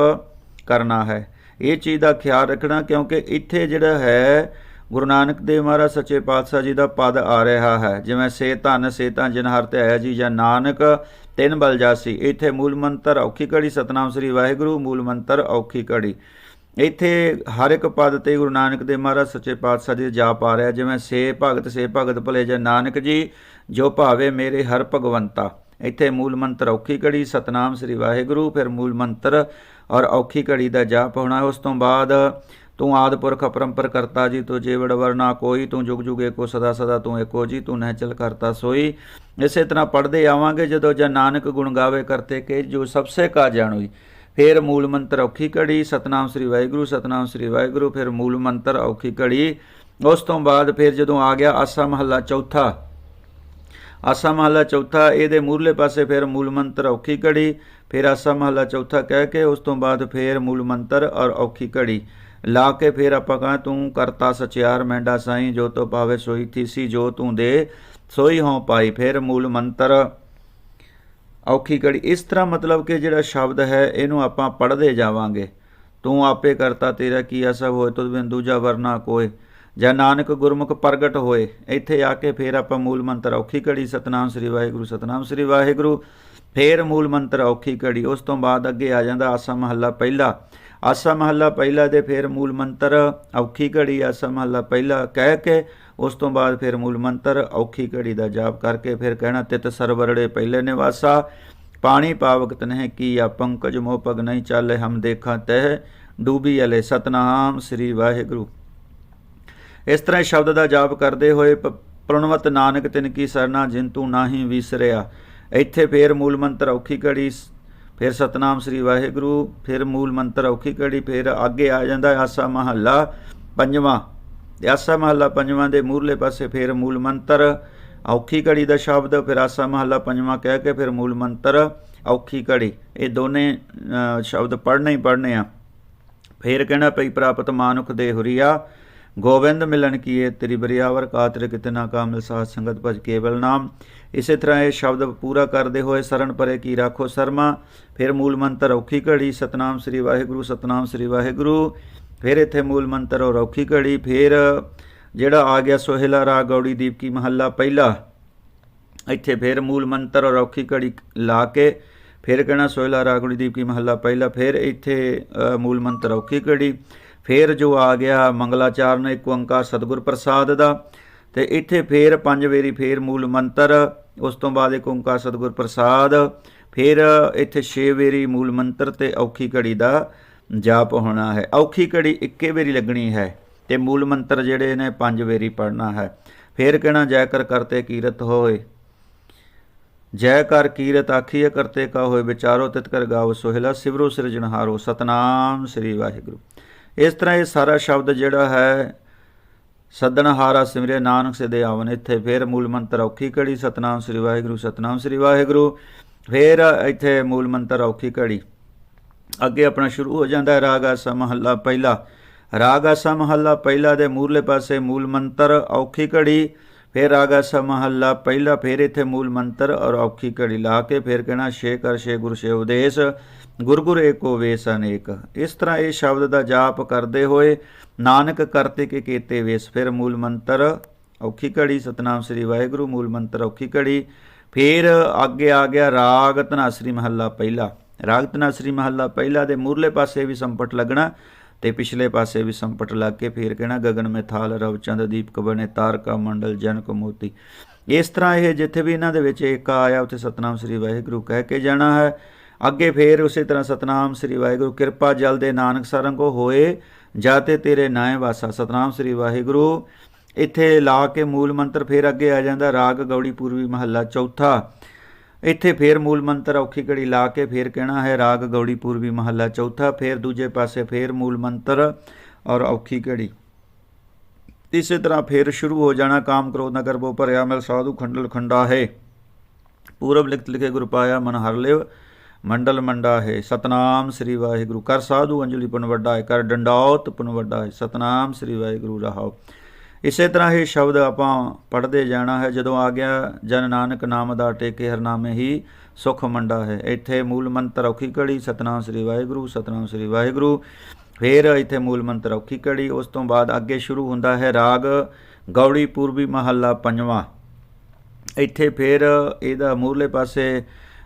Speaker 1: ਕਰਨਾ ਹੈ। ਇਹ ਚੀਜ਼ ਦਾ ਖਿਆਲ ਰੱਖਣਾ ਕਿਉਂਕਿ ਇੱਥੇ ਜਿਹੜਾ ਹੈ, ਗੁਰੂ ਨਾਨਕ ਦੇਵ ਮਹਾਰਾਜ ਸੱਚੇ ਪਾਤਸ਼ਾਹ ਜੀ ਦਾ ਪਦ ਆ ਰਿਹਾ ਹੈ। ਜਿਵੇਂ ਸੇ ਧਨ, ਸੇ ਤਾਂ ਜਿਨ ਹਰ ਤੇ ਆਇਆ ਜੀ ਜਾਂ ਨਾਨਕ, ਤਿੰਨ ਬਲ ਜਾਸੀ। ਇੱਥੇ ਮੂਲ ਮੰਤਰ ਔਖੀ ਘੜੀ, ਸਤਨਾਮ ਸ੍ਰੀ ਵਾਹਿਗੁਰੂ, ਮੂਲ ਮੰਤਰ ਔਖੀ ਘੜੀ। ਇੱਥੇ ਹਰ ਇੱਕ ਪਦ ਤੇ ਗੁਰੂ ਨਾਨਕ ਦੇਵ ਮਹਾਰਾਜ ਸੱਚੇ ਪਾਤਸ਼ਾਹ ਜੀ ਦਾ ਜਾਪ ਆ ਰਿਹਾ। ਜਿਵੇਂ ਸੇ ਭਗਤ ਸੇ ਭਗਤ ਭਲੇ ਜੇ ਨਾਨਕ ਜੀ, ਜੋ ਭਾਵੇ ਮੇਰੇ ਹਰ ਭਗਵੰਤਾ। ਇੱਥੇ ਮੂਲ ਮੰਤਰ ਔਖੀ ਘੜੀ, ਸਤਨਾਮ ਸ੍ਰੀ ਵਾਹਿਗੁਰੂ, ਫਿਰ ਮੂਲ ਮੰਤਰ ਔਰ ਔਖੀ ਘੜੀ ਦਾ ਜਾਪ ਹੋਣਾ। ਉਸ ਤੋਂ ਬਾਅਦ ਤੂੰ ਆਦ ਪੁਰਖ ਅਪਰੰਪਰ ਕਰਤਾ ਜੀ, ਤੂੰ ਜੀਵੜ ਵਰਨਾ ਕੋਈ, ਤੂੰ ਜੁਗ ਜੁਗ ਏਕੋ ਸਦਾ ਸਦਾ ਤੂੰ ਏਕੋ ਜੀ, ਤੂੰ ਨਹਿਚਲ ਕਰਤਾ ਸੋਈ। ਇਸੇ ਤਰ੍ਹਾਂ ਪੜ੍ਹਦੇ ਆਵਾਂਗੇ, ਜਦੋਂ ਜਨ ਨਾਨਕ ਗੁਣ ਗਾਵੇ, ਕਰਤੇ ਕੇ ਜੋ ਸਭਸੇ ਕਾ ਜਾਣੋਈ। ਫਿਰ ਮੂਲ ਮੰਤਰ ਔਖੀ ਘੜੀ, ਸਤਨਾਮ ਸ੍ਰੀ ਵਾਹਿਗੁਰੂ, ਸਤਨਾਮ ਸ੍ਰੀ ਵਾਹਿਗੁਰੂ, ਫਿਰ ਮੂਲ ਮੰਤਰ ਔਖੀ ਘੜੀ। ਉਸ ਤੋਂ ਬਾਅਦ ਫਿਰ ਜਦੋਂ ਆ ਗਿਆ ਆਸਾ ਮਹੱਲਾ ਚੌਥਾ ਆਸਾ ਮਹੱਲਾ ਚੌਥਾ, ਇਹਦੇ ਮੂਰਲੇ ਪਾਸੇ ਫਿਰ ਮੂਲ ਮੰਤਰ ਔਖੀ ਘੜੀ, ਫਿਰ ਆਸਾ ਮਹੱਲਾ ਚੌਥਾ ਕਹਿ ਕੇ ਉਸ ਤੋਂ ਬਾਅਦ ਫਿਰ ਮੂਲ ਮੰਤਰ ਔਰ ਔਖੀ ਘੜੀ। ਲਾ ਕੇ ਫਿਰ ਆਪਾਂ ਕਹਾਂ, ਤੂੰ ਕਰਤਾ ਸਚਿਆਰ ਮੈਂਡਾ ਸਾਈਂ, ਜੋ ਤੋ ਪਾਵੇ ਸੋਈ ਥੀਸੀ ਜੋ ਤੂੰ ਦੇ ਸੋਈ ਹੋਂ ਪਾਈ। ਫਿਰ ਮੂਲ ਮੰਤਰ ਔਖੀ ਘੜੀ। ਇਸ ਤਰ੍ਹਾਂ ਮਤਲਬ ਕਿ ਜਿਹੜਾ ਸ਼ਬਦ ਹੈ, ਇਹਨੂੰ ਆਪਾਂ ਪੜ੍ਹਦੇ ਜਾਵਾਂਗੇ। ਤੂੰ ਆਪੇ ਕਰਤਾ ਤੇਰਾ ਕੀ ਅਸਭ ਹੋਏ, ਤੁਧ ਬਿਨ ਦੂਜਾ ਵਰਨਾ ਕੋਏ। ਜਾਂ ਨਾਨਕ ਗੁਰਮੁਖ ਪ੍ਰਗਟ ਹੋਏ, ਇੱਥੇ ਆ ਕੇ ਫਿਰ ਆਪਾਂ ਮੂਲ ਮੰਤਰ ਔਖੀ ਘੜੀ, ਸਤਨਾਮ ਸ੍ਰੀ ਵਾਹਿਗੁਰੂ, ਸਤਨਾਮ ਸ੍ਰੀ ਵਾਹਿਗੁਰੂ। ਫਿਰ ਮੂਲ ਮੰਤਰ ਔਖੀ ਘੜੀ, ਉਸ ਤੋਂ ਬਾਅਦ ਅੱਗੇ ਆ ਜਾਂਦਾ ਆਸਾ ਮਹੱਲਾ ਪਹਿਲਾ। ਆਸਾ ਮਹੱਲਾ ਪਹਿਲਾ ਦੇ ਫਿਰ ਮੂਲ ਮੰਤਰ ਔਖੀ ਘੜੀ, ਆਸਾ ਮਹੱਲਾ ਪਹਿਲਾ ਕਹਿ ਕੇ, ਉਸ ਤੋਂ ਬਾਅਦ ਫਿਰ ਮੂਲ ਮੰਤਰ ਔਖੀ ਘੜੀ ਦਾ ਜਾਪ ਕਰਕੇ ਫਿਰ ਕਹਿਣਾ, ਤਿਤ ਸਰਵਰੜੇ ਪਹਿਲੇ ਨਿਵਾਸਾ। ਪਾਣੀ ਪਾਵਕ ਤਨਹਿ ਕੀ ਆ ਪੰਕਜ ਮੋਹ ਪਗ ਨਹੀਂ ਚਾਲੇ ਹਮ ਦੇਖਾਂ ਤਹਿ। ਡੂਬੀ ਅਲੇ ਸਤਨਾਮ ਸ੍ਰੀ ਵਾਹਿਗੁਰੂ। ਇਸ ਤਰ੍ਹਾਂ ਇਸ ਸ਼ਬਦ ਦਾ ਜਾਪ ਕਰਦੇ ਹੋਏ ਪ- ਪ੍ਰਣਵਤ ਨਾਨਕ, ਤਿਨ ਕੀ ਸਰਨਾ ਜਿੰਤੂ ਤੂੰ ਨਾਹੀ ਵਿਸਰਿਆ। ਇੱਥੇ ਫੇਰ ਮੂਲ ਮੰਤਰ ਔਖੀ ਘੜੀ ਫਿਰ ਸਤਨਾਮ ਸ੍ਰੀ ਵਾਹਿਗੁਰੂ, ਫਿਰ ਮੂਲ ਮੰਤਰ ਔਖੀ ਘੜੀ, ਫਿਰ ਅੱਗੇ ਆ ਜਾਂਦਾ ਆਸਾ ਮਹੱਲਾ ਪੰਜਵਾਂ। ਆਸਾ ਮਹੱਲਾ ਪੰਜਵਾਂ ਦੇ ਮੂਰਲੇ ਪਾਸੇ ਫਿਰ ਮੂਲ ਮੰਤਰ ਔਖੀ ਘੜੀ ਦਾ ਸ਼ਬਦ, ਫਿਰ ਆਸਾ ਮਹੱਲਾ ਪੰਜਵਾਂ ਕਹਿ ਕੇ ਫਿਰ ਮੂਲ ਮੰਤਰ ਔਖੀ ਘੜੀ। ਇਹ ਦੋਨੇ ਸ਼ਬਦ ਪੜ੍ਹਨੇ ਹੀ ਪੜ੍ਹਨੇ ਆ। ਫਿਰ ਕਹਿਣਾ ਪਈ ਪ੍ਰਾਪਤ ਮਾਨੁਖ ਦੇ ਹੁਰੀਆ ਗੋਬਿੰਦ ਮਿਲਨ ਕੀਏ ਤੇਰੀ ਬਰਿਆਵਰ ਕਾਤਰ ਕਿਤਨਾ ਕਾਮਿਲ ਸਾਧ ਸੰਗਤ ਭਜ ਕੇਵਲ ਨਾਮ। ਇਸੇ ਤਰ੍ਹਾਂ ਇਹ ਸ਼ਬਦ ਪੂਰਾ ਕਰਦੇ ਹੋਏ ਸਰਣ ਪਰੇ ਕੀ ਰਾਖੋ ਸਰਮਾ। ਫਿਰ ਮੂਲ ਮੰਤਰ ਔਖੀ ਘੜੀ, ਸਤਨਾਮ ਸ੍ਰੀ ਵਾਹਿਗੁਰੂ, ਸਤਨਾਮ ਸ੍ਰੀ ਵਾਹਿਗੁਰੂ। ਫਿਰ ਇੱਥੇ ਮੂਲ ਮੰਤਰ ਔਰ ਔਖੀ ਘੜੀ। ਫਿਰ ਜਿਹੜਾ ਆ ਗਿਆ ਸੋਹਿਲਾ ਰਾ ਗੌੜੀ ਦੀਪ ਕੀ ਮਹੱਲਾ ਪਹਿਲਾ। ਇੱਥੇ ਫਿਰ ਮੂਲ ਮੰਤਰ ਔਰ ਔਖੀ ਘੜੀ ਲਾ ਕੇ ਫਿਰ ਕਹਿਣਾ ਸੋਹਿਲਾ ਰਾਗੁੜੀ ਦੀਪ ਕੀ ਮਹੱਲਾ ਪਹਿਲਾ। ਫਿਰ ਇੱਥੇ ਮੂਲ ਮੰਤਰ ਔਖੀ ਘੜੀ। ਫਿਰ ਜੋ ਆ ਗਿਆ ਮੰਗਲਾਚਾਰਨ ਇੱਕ ਓੰਕਾਰ ਸਤਿਗੁਰ ਪ੍ਰਸਾਦ ਦਾ, ਤੇ ਇੱਥੇ ਫਿਰ ਪੰਜ ਵੇਰੀ ਫਿਰ ਮੂਲ ਮੰਤਰ, ਉਸ ਤੋਂ ਬਾਅਦ ਇੱਕ ਓੰਕਾਰ ਸਤਿਗੁਰ ਪ੍ਰਸਾਦ, ਫਿਰ ਇੱਥੇ 6 ਵੇਰੀ ਮੂਲ ਮੰਤਰ ਤੇ ਔਖੀ ਘੜੀ ਦਾ ਜਾਪ ਹੋਣਾ ਹੈ। ਔਖੀ ਘੜੀ ਇੱਕੇ ਵੇਰੀ ਲੱਗਣੀ ਹੈ ਤੇ ਮੂਲ ਮੰਤਰ ਜਿਹੜੇ ਨੇ ਪੰਜ ਵੇਰੀ ਪੜਨਾ ਹੈ। ਫਿਰ ਕਹਿਣਾ ਜੈ ਕਰ ਕਰਤੇ ਕੀਰਤ ਹੋਏ ਜੈ ਕਰ ਕੀਰਤ ਆਖੀਏ ਕਰਤੇ ਕਾ ਹੋਏ ਵਿਚਾਰੋ ਤਿਤ ਕਰ ਗਾਵ ਸੋਹਿਲਾ, ਸਿਵਰੋ ਸਿਰਜਣਹਾਰੋ ਸਤਨਾਮ ਸ੍ਰੀ ਵਾਹਿਗੁਰੂ। ਇਸ ਤਰ੍ਹਾਂ ਇਹ ਸਾਰਾ ਸ਼ਬਦ ਜਿਹੜਾ ਹੈ ਸੱਦਣਹਾਰਾ ਸਿਮਰੇ ਨਾਨਕ ਸੇ ਦੇ ਆਵਨ ਇੱਥੇ, ਫਿਰ ਮੂਲ ਮੰਤਰ ਔਖੀ ਘੜੀ, ਸਤਨਾਮ ਸ੍ਰੀ ਵਾਹਿਗੁਰੂ, ਸਤਨਾਮ ਸ੍ਰੀ ਵਾਹਿਗੁਰੂ, ਫਿਰ ਇੱਥੇ ਮੂਲ ਮੰਤਰ ਔਖੀ ਘੜੀ। ਅੱਗੇ ਆਪਣਾ ਸ਼ੁਰੂ ਹੋ ਜਾਂਦਾ ਹੈ, ਰਾਗ ਆਸਾ ਮਹੱਲਾ ਪਹਿਲਾ। ਰਾਗ ਆਸਾ ਮਹੱਲਾ ਪਹਿਲਾ ਦੇ ਮੂਰਲੇ ਪਾਸੇ ਮੂਲ ਮੰਤਰ ਔਖੀ ਘੜੀ ਫਿਰ ਰਾਗ ਸਭ ਮਹੱਲਾ, ਪਹਿਲਾ ਫਿਰ ਇੱਥੇ ਮੂਲ ਮੰਤਰ ਔਰ ਔਖੀ ਘੜੀ ਲਾ ਕੇ ਫਿਰ ਕਹਿਣਾ ਛੇ ਕਰ ਛੇ ਗੁਰ ਛੇ ਉਦੇਸ਼, ਗੁਰ ਗੁਰ ਏਕੋ ਵੇਸ ਅਨੇਕ। ਇਸ ਤਰ੍ਹਾਂ ਇਹ ਸ਼ਬਦ ਦਾ ਜਾਪ ਕਰਦੇ ਹੋਏ ਨਾਨਕ ਕਰਤੇ ਕੇ ਕੀਤੇ ਵੇਸ, ਫਿਰ ਮੂਲ ਮੰਤਰ ਔਖੀ ਘੜੀ, ਸਤਨਾਮ ਸ੍ਰੀ ਵਾਹਿਗੁਰੂ, ਮੂਲ ਮੰਤਰ ਔਖੀ ਘੜੀ, ਫਿਰ ਅੱਗੇ ਆ ਗਿਆ ਰਾਗ ਧਨਾਸਰੀ ਮਹੱਲਾ ਪਹਿਲਾ। ਰਾਗ ਧਨਾਸਰੀ ਮਹੱਲਾ ਪਹਿਲਾ ਦੇ ਮੂਰਲੇ ਪਾਸੇ ਵੀ ਸੰਪਟ ਲੱਗਣਾ ਤੇ ਪਿਛਲੇ ਪਾਸੇ ਵੀ ਸੰਪਟ ਲੱਗ ਕੇ ਫਿਰ ਕਹਿਣਾ ਗगन ਮਿਥਾਲ, ਰਵਚੰਦ ਰਵ ਚੰਦ ਦੀਪਕ ਬਣੇ ਤਾਰਕਾ ਮੰਡਲ, ਜਨਕ ਮੋਤੀ ਇਸ ਤਰ੍ਹਾਂ ਇਹ ਜਿੱਥੇ ਵੀ ਇਹਨਾਂ ਦੇ ਵਿੱਚ ਏਕਾ ਆਇਆ, ਉੱਥੇ ਸਤਨਾਮ ਸ੍ਰੀ ਵਾਹਿਗੁਰੂ ਕਹਿ ਕੇ ਜਾਣਾ ਹੈ। ਅੱਗੇ ਫੇਰ ਉਸੇ ਤਰ੍ਹਾਂ ਸਤਨਾਮ ਸ੍ਰੀ ਵਾਹਿਗੁਰੂ, ਕਿਰਪਾ ਜਲ ਦੇ ਨਾਨਕ ਸਰੰਗੋ ਹੋਏ ਜਾਤੇ ਤੇਰੇ ਨਾਏ ਵਾਸਾ। ਸਤਨਾਮ ਸ੍ਰੀ ਵਾਹਿਗੁਰੂ, ਇੱਥੇ ਲਾ ਕੇ ਮੂਲ ਮੰਤਰ ਫੇਰ ਅੱਗੇ ਆ ਜਾਂਦਾ, ਰਾਗ ਗੌੜੀ ਪੂਰਬੀ ਮਹੱਲਾ ਚੌਥਾ। ਇੱਥੇ ਫੇਰ ਮੂਲ ਮੰਤਰ ਔਖੀ ਘੜੀ ਲਾ ਕੇ ਫੇਰ ਕਹਿਣਾ ਹੈ, ਰਾਗ ਗੌੜੀ ਪੂਰਵੀ ਮਹੱਲਾ ਚੌਥਾ, ਫੇਰ ਦੂਜੇ ਪਾਸੇ ਫੇਰ ਮੂਲ ਮੰਤਰ ਔਰ ਔਖੀ ਘੜੀ। ਇਸੇ ਤਰ੍ਹਾਂ ਫੇਰ ਸ਼ੁਰੂ ਹੋ ਜਾਣਾ ਕਾਮ ਕ੍ਰੋਧ ਨਗਰ ਬੋ ਭਰਿਆ ਮਿਲ ਸਾਧੂ ਖੰਡਲ ਖੰਡਾ ਹੈ। ਪੂਰਬ ਲਿਖਤ ਲਿਖੇ ਗੁਰ ਪਾਇਆ ਮਨ ਹਰ ਲਿਵ, ਮੰਡਲ ਮੰਡਾ ਹੈ, ਸਤਨਾਮ ਸ੍ਰੀ ਵਾਹਿਗੁਰੂ। ਕਰ ਸਾਧੂ ਅੰਜਲੀ ਪੁਨ ਵੱਡਾ ਹੈ, ਕਰ ਡੰਡੌਤ ਪੁਨ ਵੱਡਾ ਹੈ, ਸਤਨਾਮ ਸ੍ਰੀ ਵਾਹਿਗੁਰੂ। ਰਹਾਓ। ਇਸੇ ਤਰ੍ਹਾਂ ਇਹ ਸ਼ਬਦ ਆਪਾਂ ਪੜ੍ਹਦੇ ਜਾਣਾ ਹੈ, ਜਦੋਂ ਆ ਗਿਆ ਜਨ ਨਾਨਕ ਨਾਮ ਦਾ ਟੇਕੇ ਹਰਨਾਮੇ ਹੀ ਸੁਖ ਮੰਡਾ ਹੈ। ਇੱਥੇ ਮੂਲ ਮੰਤਰ ਔਖੀ ਘੜੀ, ਸਤਨਾਮ ਸ੍ਰੀ ਵਾਹਿਗੁਰੂ, ਸਤਨਾਮ ਸ੍ਰੀ ਵਾਹਿਗੁਰੂ। ਫਿਰ ਇੱਥੇ ਮੂਲ ਮੰਤਰ ਔਖੀ ਘੜੀ, ਉਸ ਤੋਂ ਬਾਅਦ ਅੱਗੇ ਸ਼ੁਰੂ ਹੁੰਦਾ ਹੈ ਰਾਗ ਗੌੜੀ ਪੂਰਬੀ ਮਹੱਲਾ ਪੰਜਵਾਂ। ਇੱਥੇ ਫਿਰ ਇਹਦਾ ਮੂਰਲੇ ਪਾਸੇ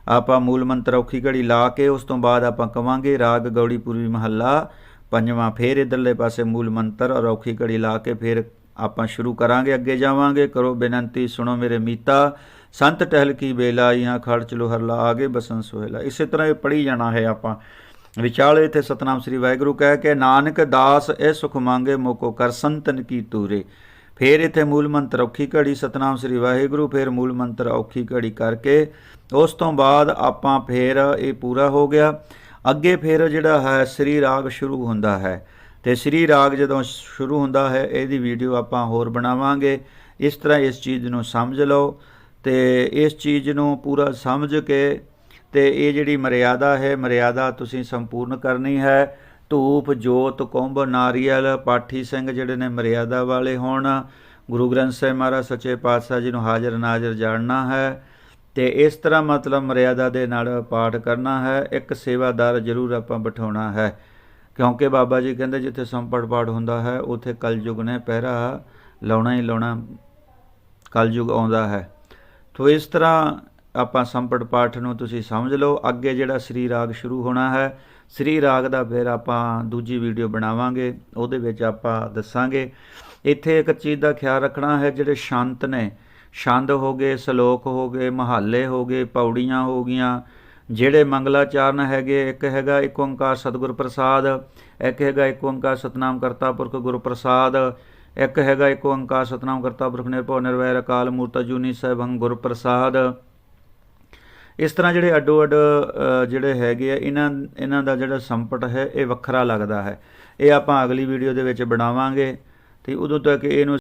Speaker 1: ਆਪਾਂ ਮੂਲ ਮੰਤਰ ਔਖੀ ਘੜੀ ਲਾ ਕੇ, ਉਸ ਤੋਂ ਬਾਅਦ ਆਪਾਂ ਕਵਾਂਗੇ ਰਾਗ ਗੌੜੀ ਪੂਰਬੀ ਮਹੱਲਾ ਪੰਜਵਾਂ। ਫਿਰ ਇਧਰਲੇ ਪਾਸੇ ਮੂਲ ਮੰਤਰ ਔਰ ਔਖੀ ਘੜੀ ਲਾ ਕੇ, ਫਿਰ ਆਪਾਂ ਸ਼ੁਰੂ ਕਰਾਂਗੇ, ਅੱਗੇ ਜਾਵਾਂਗੇ। ਕਰੋ ਬੇਨੰਤੀ, ਸੁਣੋ ਮੇਰੇ ਮੀਤਾ। ਸੰਤ ਟਹਿਲ ਕੀ ਬੇਲਾ ਇਹਾਂ ਖੜ ਚਲੋ ਹਰਲਾ, ਆਗੇ ਬਸਨ ਸੋਹਿਲਾ। ਇਸੇ ਤਰ੍ਹਾਂ ਇਹ ਪੜੀ ਜਾਣਾ ਹੈ ਆਪਾਂ। ਵਿਚਾਲੇ ਤੇ ਸਤਨਾਮ ਸ੍ਰੀ ਵਾਹਿਗੁਰੂ ਕਹਿ ਕੇ, ਨਾਨਕ ਦਾਸ, ਇਹ ਸੁਖ ਮੰਗੇ, ਮੋਕੋ ਕਰ ਸੰਤਨ ਕੀ ਤੂਰੇ। ਫਿਰ ਇਥੇ ਮੂਲ ਮੰਤਰ ਔਖੀ ਘੜੀ, ਸਤਨਾਮ ਸ੍ਰੀ ਵਾਹਿਗੁਰੂ, ਫਿਰ ਮੂਲ ਮੰਤਰ ਔਖੀ ਘੜੀ ਕਰਕੇ। ਉਸ ਤੋਂ ਬਾਅਦ ਆਪਾਂ ਫਿਰ ਇਹ ਪੂਰਾ ਹੋ ਗਿਆ। ਅੱਗੇ ਫਿਰ ਜਿਹੜਾ ਹੈ, ਸ੍ਰੀ ਰਾਗ ਸ਼ੁਰੂ ਹੁੰਦਾ ਹੈ। ਤੇ ਸ੍ਰੀ ਰਾਗ ਜਦੋਂ ਸ਼ੁਰੂ ਹੁੰਦਾ ਹੈ, ਇਹਦੀ ਵੀਡੀਓ ਆਪਾਂ ਹੋਰ ਬਣਾਵਾਂਗੇ। ਇਸ ਤਰ੍ਹਾਂ ਇਸ ਚੀਜ਼ ਨੂੰ ਸਮਝ ਲਓ ਤੇ ਇਸ ਚੀਜ਼ ਨੂੰ ਪੂਰਾ ਸਮਝ ਕੇ ਤੇ ਇਹ ਜਿਹੜੀ ਮਰਿਆਦਾ ਹੈ, ਮਰਿਆਦਾ ਤੁਸੀਂ ਸੰਪੂਰਨ ਕਰਨੀ ਹੈ। ਧੂਪ, ਜੋਤ, ਕੁੰਭ, ਨਾਰੀਅਲ, ਪਾਠੀ ਸਿੰਘ ਜਿਹੜੇ ਨੇ ਮਰਿਆਦਾ ਵਾਲੇ ਹੋਣ। ਗੁਰੂ ਗ੍ਰੰਥ ਸਾਹਿਬ ਮਹਾਰਾਜ ਸੱਚੇ ਪਾਤਸ਼ਾਹ ਜੀ ਨੂੰ ਹਾਜ਼ਰ ਨਾਜ਼ਰ ਜਾਣਨਾ ਹੈ ਤੇ ਇਸ ਤਰ੍ਹਾਂ ਮਤਲਬ ਮਰਿਆਦਾ ਦੇ ਨਾਲ ਪਾਠ ਕਰਨਾ ਹੈ। ਇੱਕ ਸੇਵਾਦਾਰ ਜ਼ਰੂਰ ਆਪਾਂ ਬਿਠਾਉਣਾ ਹੈ। ਕਿਉਂਕਿ ਬਾਬਾ ਜੀ ਕਹਿੰਦੇ ਜਿੱਥੇ ਸੰਪਟ ਪਾਠ ਹੁੰਦਾ ਹੈ, ਉੱਥੇ ਕਲਯੁਗ ਨੇ ਪਹਿਰਾ ਲਾਉਣਾ ਹੀ ਲਾਉਣਾ, ਕਲਯੁਗ ਆਉਂਦਾ ਹੈ। ਤੋ ਇਸ ਤਰ੍ਹਾਂ ਆਪਾਂ ਸੰਪਟ ਪਾਠ ਨੂੰ ਤੁਸੀਂ ਸਮਝ ਲਓ। ਅੱਗੇ ਜਿਹੜਾ ਸ੍ਰੀ ਰਾਗ ਸ਼ੁਰੂ ਹੋਣਾ ਹੈ, ਸ੍ਰੀ ਰਾਗ ਦਾ ਫਿਰ ਆਪਾਂ ਦੂਜੀ ਵੀਡੀਓ ਬਣਾਵਾਂਗੇ, ਉਹਦੇ ਵਿੱਚ ਆਪਾਂ ਦੱਸਾਂਗੇ। ਇੱਥੇ ਇੱਕ ਚੀਜ਼ ਦਾ ਖਿਆਲ ਰੱਖਣਾ ਹੈ, ਜਿਹੜੇ ਸ਼ਾਂਤ ਨੇ ਛੰਦ ਹੋ ਗਏ, ਸ਼ਲੋਕ ਹੋ ਗਏ, ਮਹੱਲੇ ਹੋ ਗਏ, ਪੌੜੀਆਂ ਹੋ ਗਈਆਂ ਜਿਹੜੇ ਮੰਗਲਾਚਾਰਨ ਹੈਗੇ, ਇੱਕ ਹੈਗਾ ਇੱਕ ਓੰਕਾਰ ਸਤਿਗੁਰ ਪ੍ਰਸਾਦ, ਇੱਕ ਹੈਗਾ ਇੱਕ ਓੰਕਾਰ ਸਤਨਾਮ ਕਰਤਾ ਪੁਰਖ ਗੁਰੂ ਪ੍ਰਸਾਦ, ਇੱਕ ਹੈਗਾ ਇੱਕ ਓੰਕਾਰ ਸਤਨਾਮ ਕਰਤਾ ਪੁਰਖ ਨਿਰਭਉ ਨਿਰਵੈਰ ਅਕਾਲ ਮੂਰਤ ਜੂਨੀ ਸਹਿਬੰ ਗੁਰ ਪ੍ਰਸਾਦ। ਇਸ ਤਰ੍ਹਾਂ ਜਿਹੜੇ ਅੱਡੋ ਅੱਡ ਜਿਹੜੇ ਹੈਗੇ ਆ, ਇਹਨਾਂ ਇਹਨਾਂ ਦਾ ਜਿਹੜਾ ਸੰਪਟ ਹੈ, ਇਹ ਵੱਖਰਾ ਲੱਗਦਾ ਹੈ। ਇਹ ਆਪਾਂ ਅਗਲੀ ਵੀਡੀਓ ਦੇ ਵਿੱਚ ਬਣਾਵਾਂਗੇ ਤੇ ਉਦੋਂ ਤੱਕ ਇਹਨੂੰ